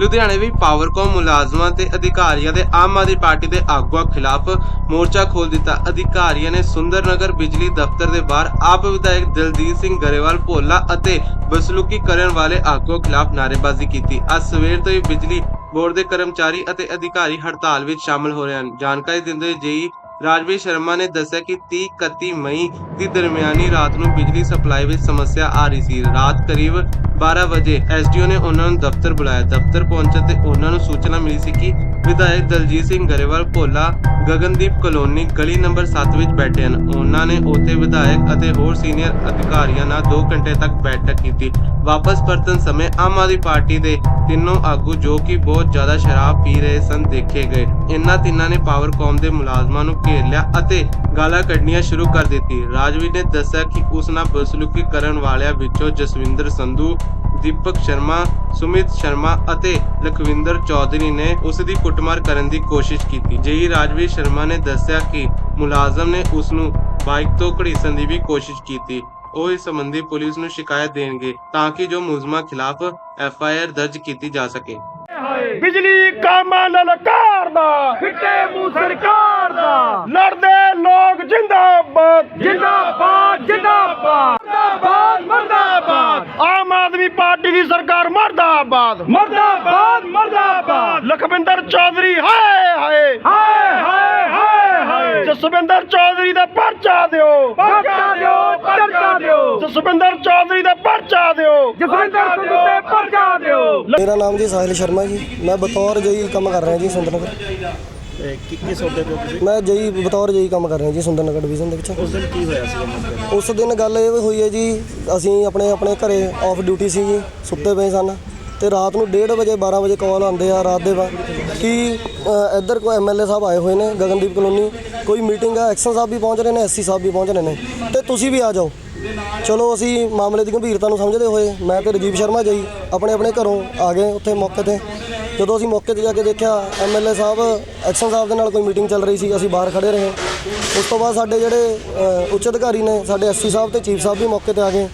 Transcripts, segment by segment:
ਲੁਧਿਆਣੇ ਵੀ ਪਾਵਰਕਾਮ ਮੁਲਾਜ਼ਮਾਂ ਤੇ ਅਧਿਕਾਰੀਆਂ ਦੇ ਆਮ ਆਦਮੀ ਪਾਰਟੀ ਦੇ ਆਗੂਆਂ ਖਿਲਾਫ ਮੋਰਚਾ ਖੋਲ ਦਿੱਤਾ। ਅਧਿਕਾਰੀਆਂ ਨੇ ਸੁੰਦਰਨਗਰ ਬਿਜਲੀ ਦਫ਼ਤਰ ਦੇ ਬਾਹਰ ਆਪ ਵਿਧਾਇਕ ਦਲਜੀਤ ਸਿੰਘ ਗਰੇਵਾਲ, ਭੋਲਾ ਅਤੇ ਬਸਲੂਕੀ ਕਰਨ ਵਾਲੇ ਆਗੂਆਂ ਖਿਲਾਫ ਨਾਅਰੇਬਾਜ਼ੀ ਕੀਤੀ। ਅੱਜ ਸਵੇਰ ਤੋਂ ਹੀ ਬਿਜਲੀ ਬੋਰਡ ਦੇ ਕਰਮਚਾਰੀ ਅਤੇ ਅਧਿਕਾਰੀ ਹੜਤਾਲ ਵਿੱਚ ਸ਼ਾਮਲ ਹੋ ਰਹੇ ਹਨ। ਜਾਣਕਾਰੀ ਦਿੰਦੇ ਜੇਈ ਰਾਜਵੀਰ ਸ਼ਰਮਾ ਨੇ ਦੱਸਿਆ ਕਿ 30 31 ਮਈ ਦੀ ਦਰਮਿਆਨੀ ਰਾਤ ਨੂੰ ਬਿਜਲੀ ਸਪਲਾਈ ਵਿੱਚ ਸਮੱਸਿਆ ਆ ਰਹੀ ਸੀ। ਰਾਤ ਕਰੀਬ 12 ਵਜੇ ਐਸਡੀਓ ਨੇ ਉਹਨਾਂ ਨੂੰ ਦਫ਼ਤਰ ਬੁਲਾਇਆ। ਦਫ਼ਤਰ ਪਹੁੰਚਣ ਤੇ ਉਹਨਾਂ ਨੂੰ ਸੂਚਨਾ ਮਿਲੀ ਸੀ ਕਿ ਵਿਧਾਇਕ ਦਲਜੀਤ ਸਿੰਘ ਗਰੇਵਾਲ ਭੋਲਾ, ਗਗਨਦੀਪ ਕਲੋਨੀ ਗਲੀ ਨੰਬਰ 7 ਵਿੱਚ ਬੈਠੇ ਹਨ। ਉਹਨਾਂ ਨੇ ਉੱਥੇ ਵਿਧਾਇਕ ਅਤੇ ਹੋਰ ਸੀਨੀਅਰ ਅਧਿਕਾਰੀਆਂ ਨਾਲ 2 ਘੰਟੇ ਤੱਕ ਬੈਠਕ ਕੀਤੀ। ਵਾਪਸ ਪਰਤਣ ਸਮੇਂ ਆਮ ਆਦਮੀ ਪਾਰਟੀ ਦੇ ਤਿੰਨੋਂ ਆਗੂ ਜੋ ਕਿ ਬਹੁਤ ਜ਼ਿਆਦਾ ਸ਼ਰਾਬ ਪੀ ਰਹੇ ਸਨ, ਦੇਖੇ ਗਏ। ਇਹਨਾਂ ਤਿੰਨਾਂ ਨੇ ਪਾਵਰਕਾਮ ਦੇ ਮੁਲਾਜ਼ਮਾਂ ਨੂੰ ਘੇਰ ਲਿਆ ਅਤੇ ਗਾਲਾਂ ਕੱਢਣੀਆਂ ਸ਼ੁਰੂ ਕਰ ਦਿੱਤੀ। ਰਾਜਵੀਰ ਨੇ ਦੱਸਿਆ ਕਿ ਉਸ ਨਾਲ ਬਦਸਲੂਕੀ ਕਰਨ ਵਾਲਿਆਂ ਵਿੱਚੋਂ ਜਸਵਿੰਦਰ ਸੰਧੂ, ਦੀਪਕ ਸ਼ਰਮਾ, ਸੁਮਿਤ ਸ਼ਰਮਾ ਅਤੇ ਲਖਵਿੰਦਰ ਚੌਧਰੀ ਨੇ ਉਸ ਦੀ ਕੁੱਟਮਾਰ ਕਰਨ ਦੀ ਕੋਸ਼ਿਸ਼ ਕੀਤੀ। ਜੇਈ ਰਾਜਵੀਰ ਸ਼ਰਮਾ ਨੇ ਦੱਸਿਆ ਕਿ ਮੁਲਾਜ਼ਮ ਨੇ ਉਸ ਨੂੰ ਬਾਈਕ ਤੋਂ ਘੜੀਸਣ ਦੀ ਵੀ ਕੋਸ਼ਿਸ਼ ਕੀਤੀ। ਉਹ ਇਸ ਸੰਬੰਧੀ ਪੁਲਿਸ ਨੂੰ ਸ਼ਿਕਾਇਤ ਦੇਣਗੇ ਤਾਂ ਕਿ ਜੋ ਮੁਲਜ਼ਮਾਂ ਖਿਲਾਫ ਐਫ ਆਈ ਆਰ ਦਰਜ ਕੀਤੀ ਜਾ ਸਕੇ। ਬਿਜਲੀ ਕਾਮਾਂ ਲਲਕਾਰਦਾ ਫਿੱਟੇ ਮੂੰਹ ਸਰਕਾਰ ਦਾ, ਲੜਦੇ ਲੋਕ ਜਿੰਦਾਬਾਦ ਜਿੰਦਾਬਾਦ ਜਿੰਦਾਬਾਦ ਮਰਦਾਬਾਦ ਮਰਦਾਬਾਦ ਆਮ ਆਦਮੀ ਪਾਰਟੀ ਦੀ ਸਰਕਾਰ ਮਰਦਾਬਾਦ ਮਰਦਾਬਾਦ ਮਰਦਾਬਾਦ ਲਖਵਿੰਦਰ ਚੌਧਰੀ ਹਾਏ ਹਾਏ ਹਾਏ ਹਾਏ ਹਾਏ ਹਾਏ ਜਸਵਿੰਦਰ ਚੌਧਰੀ ਦਾ ਪਰਚਾ ਦਿਓ ਪਰਚਾ ਦਿਓ ਪਰਚਾ ਦਿਓ ਜਸਵਿੰਦਰ ਚੌਧਰੀ ਦਾ ਪਰਚਾ ਦਿਓ ਜਸਵਿੰਦਰ ਸਿੰਘ ਤੇ ਪਰਚਾ ਦਿਓ ਮੇਰਾ ਨਾਮ ਜੀ ਸਾਹਿਲ ਸ਼ਰਮਾ ਜੀ। ਮੈਂ ਬਤੌਰ ਜਈ ਕੰਮ ਕਰ ਰਿਹਾ ਜੀ ਸੁੰਦਰਨਗਰ। ਤੇ ਕੀ ਕੀ ਸੌਦੇ ਪਏ ਤੁਸੀਂ? ਮੈਂ ਜਈ ਬਤੌਰ ਜਈ ਕੰਮ ਕਰ ਰਿਹਾ ਜੀ ਸੁੰਦਰਨਗਰ ਡਿਵੀਜ਼ਨ ਦੇ ਵਿੱਚ। ਉਸ ਦਿਨ ਕੀ ਹੋਇਆ ਸੀ ਉਸ ਦਿਨ ਗੱਲ ਇਹ ਹੋਈ ਹੈ ਜੀ ਅਸੀਂ ਆਪਣੇ ਆਪਣੇ ਘਰੇ ਆਫ ਡਿਊਟੀ ਸੀ ਜੀ ਸੁੱਤੇ ਪਏ ਸਨ। ਤੇ ਰਾਤ ਨੂੰ 1:30 ਵਜੇ 12 ਵਜੇ ਕਾਲ ਆਉਂਦੇ ਆ ਰਾਤ ਦੇ ਕਿ ਇੱਧਰ ਕੋਈ ਐਮਐਲਏ ਸਾਹਿਬ ਆਏ ਹੋਏ ਨੇ ਗਗਨਦੀਪ ਕਲੋਨੀ। ਕੋਈ ਮੀਟਿੰਗ ਆ ਐਕਸ਼ਨ ਸਾਹਿਬ ਵੀ ਪਹੁੰਚ ਰਹੇ ਨੇ ਐਸਸੀ ਸਾਹਿਬ ਵੀ ਪਹੁੰਚ ਰਹੇ ਨੇ। ਤੇ ਤੁਸੀਂ ਵੀ ਆ ਜਾਓ। ਚਲੋ ਅਸੀਂ ਮਾਮਲੇ ਦੀ ਗੰਭੀਰਤਾ ਨੂੰ ਸਮਝਦੇ ਹੋਏ ਮੈਂ ਤੇ ਰਜੀਵ ਸ਼ਰਮਾ ਜੀ ਆਪਣੇ ਆਪਣੇ ਘਰੋਂ ਆ ਗਏ ਉੱਥੇ ਮੌਕੇ ਤੇ। ਜਦੋਂ ਅਸੀਂ ਮੌਕੇ ਤੇ ਜਾ ਕੇ ਦੇਖਿਆ ਐਮਐਲਏ ਸਾਹਿਬ, ਐਕਸ਼ਨ ਸਾਹਿਬ ਦੇ ਨਾਲ ਕੋਈ ਮੀਟਿੰਗ ਚੱਲ ਰਹੀ ਸੀ, ਅਸੀਂ ਬਾਹਰ ਖੜੇ ਰਹੇ। ਉਸ ਤੋਂ ਬਾਅਦ ਸਾਡੇ ਜਿਹੜੇ ਉੱਚ ਅਧਿਕਾਰੀ ਨੇ, ਸਾਡੇ ਐਸਸੀ ਸਾਹਿਬ ਤੇ ਚੀਫ ਸਾਹਿਬ ਵੀ ਮੌਕੇ ਤੇ ਆ ਗਏ।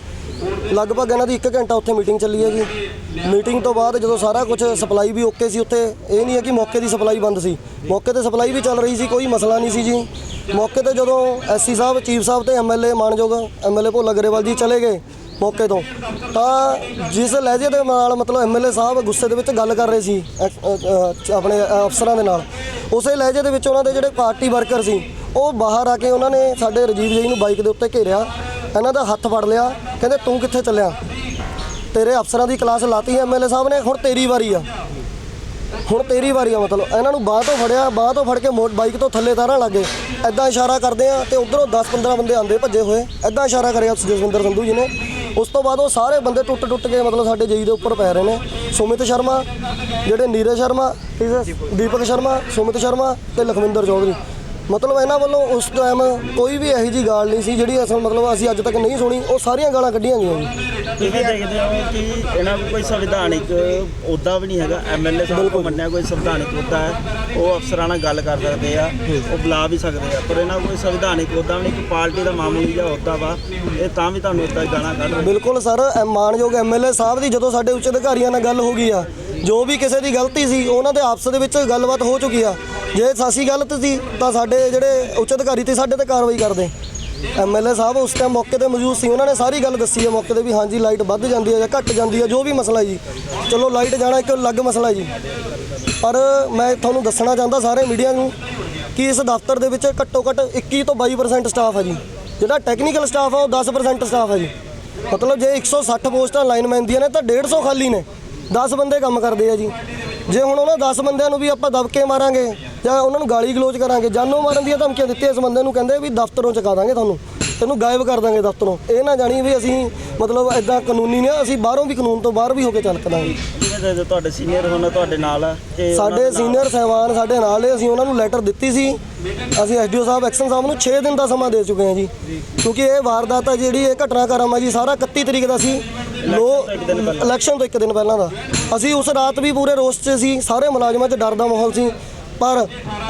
ਲਗਭਗ ਇਹਨਾਂ ਦੀ 1 ਘੰਟਾ ਉੱਥੇ ਮੀਟਿੰਗ ਚੱਲੀ ਹੈ ਜੀ ਮੀਟਿੰਗ ਤੋਂ ਬਾਅਦ ਜਦੋਂ ਸਾਰਾ ਕੁਝ ਸਪਲਾਈ ਵੀ ਓਕੇ ਸੀ ਉੱਥੇ, ਇਹ ਨਹੀਂ ਹੈ ਕਿ ਮੌਕੇ ਦੀ ਸਪਲਾਈ ਬੰਦ ਸੀ। ਮੌਕੇ ਤੇ ਸਪਲਾਈ ਵੀ ਚੱਲ ਰਹੀ ਸੀ, ਕੋਈ ਮਸਲਾ ਨਹੀਂ ਸੀ ਜੀ। ਮੌਕੇ ਤੇ ਜਦੋਂ ਐਸਸੀ ਸਾਹਿਬ, ਚੀਫ ਸਾਹਿਬ ਤੇ ਐਮਐਲਏ ਮਾਨਯੋਗ ਐਮਐਲਏ ਭੋਲਾ ਗਰੇਵਾਲ ਜੀ ਚਲੇ ਗਏ ਮੌਕੇ ਤੋਂ, ਤਾਂ ਜਿਸ ਲਹਿਜੇ ਦੇ ਨਾਲ ਮਤਲਬ ਐਮਐਲਏ ਸਾਹਿਬ ਗੁੱਸੇ ਦੇ ਵਿੱਚ ਗੱਲ ਕਰ ਰਹੇ ਸੀ ਐਕ- ਆਪਣੇ ਅਫਸਰਾਂ ਦੇ ਨਾਲ, ਉਸੇ ਲਹਿਜੇ ਦੇ ਵਿੱਚ ਉਹਨਾਂ ਦੇ ਜਿਹੜੇ ਪਾਰਟੀ ਵਰਕਰ ਸੀ, ਉਹ ਬਾਹਰ ਆ ਕੇ ਉਹਨਾਂ ਨੇ ਸਾਡੇ ਰਜੀਵ ਜੀ ਨੂੰ ਬਾਈਕ ਦੇ ਉੱਤੇ ਘੇਰਿਆ, ਇਹਨਾਂ ਦਾ ਹੱਥ ਫੜ ਲਿਆ, ਕਹਿੰਦੇ ਤੂੰ ਕਿੱਥੇ ਚੱਲਿਆ? ਤੇਰੇ ਅਫਸਰਾਂ ਦੀ ਕਲਾਸ ਲਾਤੀ ਐਮਐਲਏ ਸਾਹਿਬ ਨੇ, ਹੁਣ ਤੇਰੀ ਵਾਰੀ ਆ। ਹੁਣ ਤੇਰੀ ਵਾਰੀ ਆ ਮਤਲਬ ਇਹਨਾਂ ਨੂੰ ਬਾਹ ਤੋਂ ਫੜਿਆ ਬਾਹ ਤੋਂ ਫੜ ਕੇ ਮੋ- ਬਾਈਕ ਤੋਂ ਥੱਲੇ ਤਾਰਨ ਲੱਗੇ। ਐਦਾਂ ਇਸ਼ਾਰਾ ਕਰਦੇ ਆ ਤੇ ਉਧਰੋਂ 10-15 ਬੰਦੇ ਆਂਦੇ ਭੱਜੇ ਹੋਏ। ਐਦਾਂ ਇਸ਼ਾਰਾ ਕਰਿਆ ਜਸਵਿੰਦਰ ਸੰਧੂ ਜੀ ਨੇ। ਉਸ ਤੋਂ ਬਾਅਦ ਉਹ ਸਾਰੇ ਬੰਦੇ ਟੁੱਟ ਟੁੱਟ ਕੇ ਮਤਲਬ ਸਾਡੇ ਜਈ ਦੇ ਉੱਪਰ ਪੈ ਰਹੇ ਨੇ। ਸੁਮਿਤ ਸ਼ਰਮਾ ਜਿਹੜੇ ਨੀਰਜ ਸ਼ਰਮਾ ਠੀਕ ਹੈ, ਦੀਪਕ ਸ਼ਰਮਾ ਸੁਮਿਤ ਸ਼ਰਮਾ ਤੇ ਲਖਵਿੰਦਰ ਚੌਧਰੀ। ਮਤਲਬ ਇਹਨਾਂ ਵੱਲੋਂ ਉਸ ਟਾਈਮ ਕੋਈ ਵੀ ਇਹੋ ਜੀ ਗਾਲ ਨਹੀਂ ਸੀ ਜਿਹੜੀ ਅਸਲ ਮਤਲਬ ਅਸੀਂ ਅੱਜ ਤੱਕ ਨਹੀਂ ਸੁਣੀ ਉਹ ਸਾਰੀਆਂ ਗਾਲਾਂ ਕੱਢੀਆਂ ਗਈਆਂ ਜੀ। ਕਿਵੇਂ ਦੇਖਦੇ ਹੋ ਕਿ ਇਹਨਾਂ ਕੋਲ ਕੋਈ ਸੰਵਿਧਾਨਿਕ ਅਹੁਦਾ ਵੀ ਨਹੀਂ ਹੈਗਾ। ਐਮਐਲਏ ਸਾਹਿਬ ਕੋਲ ਮੰਨਿਆ ਕੋਈ ਸੰਵਿਧਾਨਿਕ ਅਹੁਦਾ ਹੈ। ਉਹ ਅਫਸਰਾਂ ਨਾਲ ਗੱਲ ਕਰ ਸਕਦੇ ਆ ਉਹ ਬੁਲਾ ਵੀ ਸਕਦੇ ਆ। ਪਰ ਇਹਨਾਂ ਕੋਈ ਸੰਵਿਧਾਨਿਕ ਅਹੁਦਾ ਵੀ ਨਹੀਂ ਕਿ ਪਾਰਟੀ ਦਾ ਮਾਮੂਲੀ ਜਿਹਾ ਅਹੁਦਾ ਵਾ ਇਹ ਤਾਂ ਵੀ ਤੁਹਾਨੂੰ ਇੱਦਾਂ ਗਾਲਾਂ ਕੱਢ ਬਿਲਕੁਲ ਸਰ ਮਾਣਯੋਗ ਐਮਐਲਏ ਸਾਹਿਬ ਦੀ ਜਦੋਂ ਸਾਡੇ ਉੱਚ ਅਧਿਕਾਰੀਆਂ ਨਾਲ ਗੱਲ ਹੋ ਗਈ ਆ ਜੋ ਵੀ ਕਿਸੇ ਦੀ ਗਲਤੀ ਸੀ, ਉਹਨਾਂ ਦੇ ਆਪਸ ਦੇ ਵਿੱਚ ਗੱਲਬਾਤ ਹੋ ਚੁੱਕੀ ਆ। ਜੇ ਸਾਸੀ ਗਲਤ ਸੀ, ਤਾਂ ਸਾਡੇ ਜਿਹੜੇ ਉੱਚ ਅਧਿਕਾਰੀ ਤੇ ਸਾਡੇ ਤੇ ਕਾਰਵਾਈ ਕਰਦੇ। ਐਮਐਲਏ ਸਾਹਿਬ ਉਸ ਟਾਈਮ ਮੌਕੇ ਤੇ ਮੌਜੂਦ ਸੀ, ਉਹਨਾਂ ਨੇ ਸਾਰੀ ਗੱਲ ਦੱਸੀ ਹੈ ਮੌਕੇ ਤੇ ਵੀ ਹਾਂਜੀ, ਲਾਈਟ ਵੱਧ ਜਾਂਦੀ ਹੈ ਜਾਂ ਘਟ ਜਾਂਦੀ ਹੈ ਜੋ ਵੀ ਮਸਲਾ ਜੀ। ਚਲੋ, ਲਾਈਟ ਜਾਣਾ ਇੱਕ ਅਲੱਗ ਮਸਲਾ ਜੀ। ਪਰ ਮੈਂ ਤੁਹਾਨੂੰ ਦੱਸਣਾ ਚਾਹੁੰਦਾ ਸਾਰੇ ਮੀਡੀਆ ਨੂੰ ਕਿ ਇਸ ਦਫ਼ਤਰ ਦੇ ਵਿੱਚ ਘੱਟੋ ਘੱਟ 21 ਤੋਂ 22% ਸਟਾਫ ਹੈ ਜੀ। ਜਿਹੜਾ ਟੈਕਨੀਕਲ ਸਟਾਫ ਆ, ਉਹ 10% ਸਟਾਫ ਹੈ ਜੀ। ਮਤਲਬ ਜੇ 160 ਪੋਸਟਾਂ ਲਾਈਨਮੈਨ ਦੀਆਂ ਨੇ, ਤਾਂ 150 ਖਾਲੀ ਨੇ। 10 ਬੰਦੇ ਕੰਮ ਕਰਦੇ ਆ ਜੀ। ਜੇ ਹੁਣ ਉਹਨਾਂ 10 ਬੰਦਿਆਂ ਨੂੰ ਵੀ ਆਪਾਂ ਦਬਕੇ ਮਾਰਾਂਗੇ ਜਾਂ ਉਹਨਾਂ ਨੂੰ ਗਾਲੀ ਗਲੋਚ ਕਰਾਂਗੇ ਜਾਨੋਂ ਮਾਰਨ ਦੀਆਂ ਧਮਕੀਆਂ ਦਿੱਤੀਆਂ ਇਸ ਬੰਦੇ ਨੂੰ ਕਹਿੰਦੇ ਵੀ ਦਫ਼ਤਰੋਂ ਚਕਾ ਦਾਂਗੇ ਤੁਹਾਨੂੰ ਤੈਨੂੰ ਗਾਇਬ ਕਰ ਦਾਂਗੇ ਦਫ਼ਤਰੋਂ। ਇਹ ਨਾ ਜਾਣੀ ਵੀ ਅਸੀਂ ਮਤਲਬ ਐਦਾਂ ਕਾਨੂੰਨੀ ਨੇ ਅਸੀਂ ਬਾਹਰੋਂ ਵੀ ਕਾਨੂੰਨ ਤੋਂ ਬਾਹਰ ਵੀ ਹੋ ਕੇ ਚੱਲ ਕਦਾਂਗੇ ਤੁਹਾਡੇ ਸੀਨੀਅਰ ਹੁਣ ਤੁਹਾਡੇ ਨਾਲ ਤੇ ਸਾਡੇ ਸੀਨੀਅਰ ਸਹਿਬਾਨ ਸਾਡੇ ਨਾਲ ਨੇ ਅਸੀਂ ਉਹਨਾਂ ਨੂੰ ਲੈਟਰ ਦਿੱਤੀ ਸੀ। ਅਸੀਂ ਐਸਡੀਓ ਸਾਹਿਬ ਐਕਸ਼ਨ ਸਾਹਿਬ ਨੂੰ 6 ਦਿਨ ਦਾ ਸਮਾਂ ਦੇ ਚੁੱਕੇ ਹਾਂ ਜੀ। ਕਿਉਂਕਿ ਇਹ ਵਾਰਦਾਤ ਆ ਜਿਹੜੀ ਇਹ ਘਟਨਾਕ੍ਰਮ ਆ ਜੀ ਸਾਰਾ 31 ਤਰੀਕ ਦਾ ਸੀ। ਲੋ ਇਲੈਕਸ਼ਨ ਤੋਂ ਇੱਕ ਦਿਨ ਪਹਿਲਾਂ ਦਾ। ਅਸੀਂ ਉਸ ਰਾਤ ਵੀ ਪੂਰੇ ਰੋਸ 'ਚ ਸੀ, ਸਾਰੇ ਮੁਲਾਜ਼ਮਾਂ 'ਚ ਡਰ ਦਾ ਮਾਹੌਲ ਸੀ। ਪਰ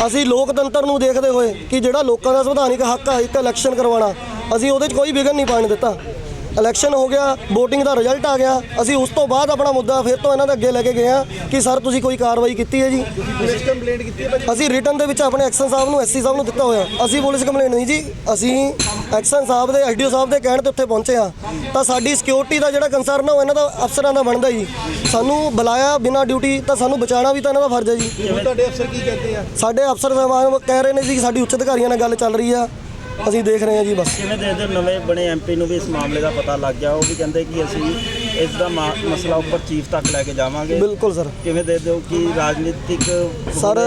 ਅਸੀਂ ਲੋਕਤੰਤਰ ਨੂੰ ਦੇਖਦੇ ਹੋਏ ਕਿ ਜਿਹੜਾ ਲੋਕਾਂ ਦਾ ਸੰਵਿਧਾਨਿਕ ਹੱਕ ਆ ਇੱਕ ਇਲੈਕਸ਼ਨ ਕਰਵਾਉਣਾ, ਅਸੀਂ ਉਹਦੇ 'ਚ ਕੋਈ ਵਿਘਨ ਨਹੀਂ ਪਾਣ ਦਿੱਤਾ। ਇਲੈਕਸ਼ਨ ਹੋ ਗਿਆ VOTING ਦਾ ਰਿਜ਼ਲਟ ਆ ਗਿਆ। ਅਸੀਂ ਉਸ ਤੋਂ ਬਾਅਦ ਆਪਣਾ ਮੁੱਦਾ ਫਿਰ ਤੋਂ ਇਹਨਾਂ ਦੇ ਅੱਗੇ ਲੈ ਕੇ ਗਏ ਆ ਕਿ ਸਰ ਤੁਸੀਂ ਕੋਈ ਕਾਰਵਾਈ ਕੀਤੀ ਹੈ ਜੀ? ਪੁਲਿਸ ਕੰਪਲੇਂਟ ਕੀਤੀ ਹੈ ਭਾਜੀ? ਅਸੀਂ ਰਿਟਰਨ ਦੇ ਵਿੱਚ ਆਪਣੇ ਐਕਸ਼ਨ ਸਾਹਿਬ ਨੂੰ ਐਸਸੀ ਸਾਹਿਬ ਨੂੰ ਦਿੱਤਾ ਹੋਇਆ। ਅਸੀਂ ਪੁਲਿਸ ਕੰਪਲੇਂਟ ਨਹੀਂ ਜੀ ਅਸੀਂ ਐਕਸ਼ਨ ਸਾਹਿਬ ਦੇ ਐਸਡੀਓ ਸਾਹਿਬ ਦੇ ਕਹਿਣ ਤੇ ਉੱਥੇ ਪਹੁੰਚੇ ਆ ਤਾਂ ਸਾਡੀ ਸਿਕਿਉਰਿਟੀ ਦਾ ਜਿਹੜਾ ਕੰਸਰਨ ਆ ਉਹ ਇਹਨਾਂ ਦਾ ਅਫਸਰਾਂ ਦਾ ਬਣਦਾ ਜੀ। ਸਾਨੂੰ ਬੁਲਾਇਆ ਬਿਨਾਂ ਡਿਊਟੀ ਤਾਂ ਸਾਨੂੰ ਬਚਾਉਣਾ ਵੀ ਤਾਂ ਇਹਨਾਂ ਦਾ ਫਰਜ਼ ਹੈ ਜੀ। ਤੁਹਾਡੇ ਅਫਸਰ ਕੀ ਕਹਿੰਦੇ ਆ? ਸਾਡੇ ਅਫਸਰ ਸਾਹਿਬਾਨ ਕਹਿ ਰਹੇ ਨੇ ਜੀ ਕਿ ਸਾਡੀ ਉੱਚ ਅਧਿਕਾਰੀਆਂ ਨਾਲ ਗੱਲ ਚੱਲ ਰਹੀ ਆ। ਅਸੀਂ ਦੇਖ ਰਹੇ ਹਾਂ ਜੀ ਬਸ। ਕਿਵੇਂ ਦੇਖਦੇ ਹੋ ਨਵੇਂ ਬਣੇ ਐਮਪੀ ਨੂੰ ਵੀ ਇਸ ਮਾਮਲੇ ਦਾ ਪਤਾ ਲੱਗ ਗਿਆ? ਉਹ ਵੀ ਕਹਿੰਦੇ ਕਿ ਅਸੀਂ ਇਸ ਦਾ ਮਸਲਾ ਉੱਪਰ ਚੀਫ ਤੱਕ ਲੈ ਕੇ ਜਾਵਾਂਗੇ। ਬਿਲਕੁਲ ਸਰ। ਕਿਵੇਂ ਦੇਖਦੇ ਹੋ ਕਿ ਰਾਜਨੀਤਿਕ ਸਰ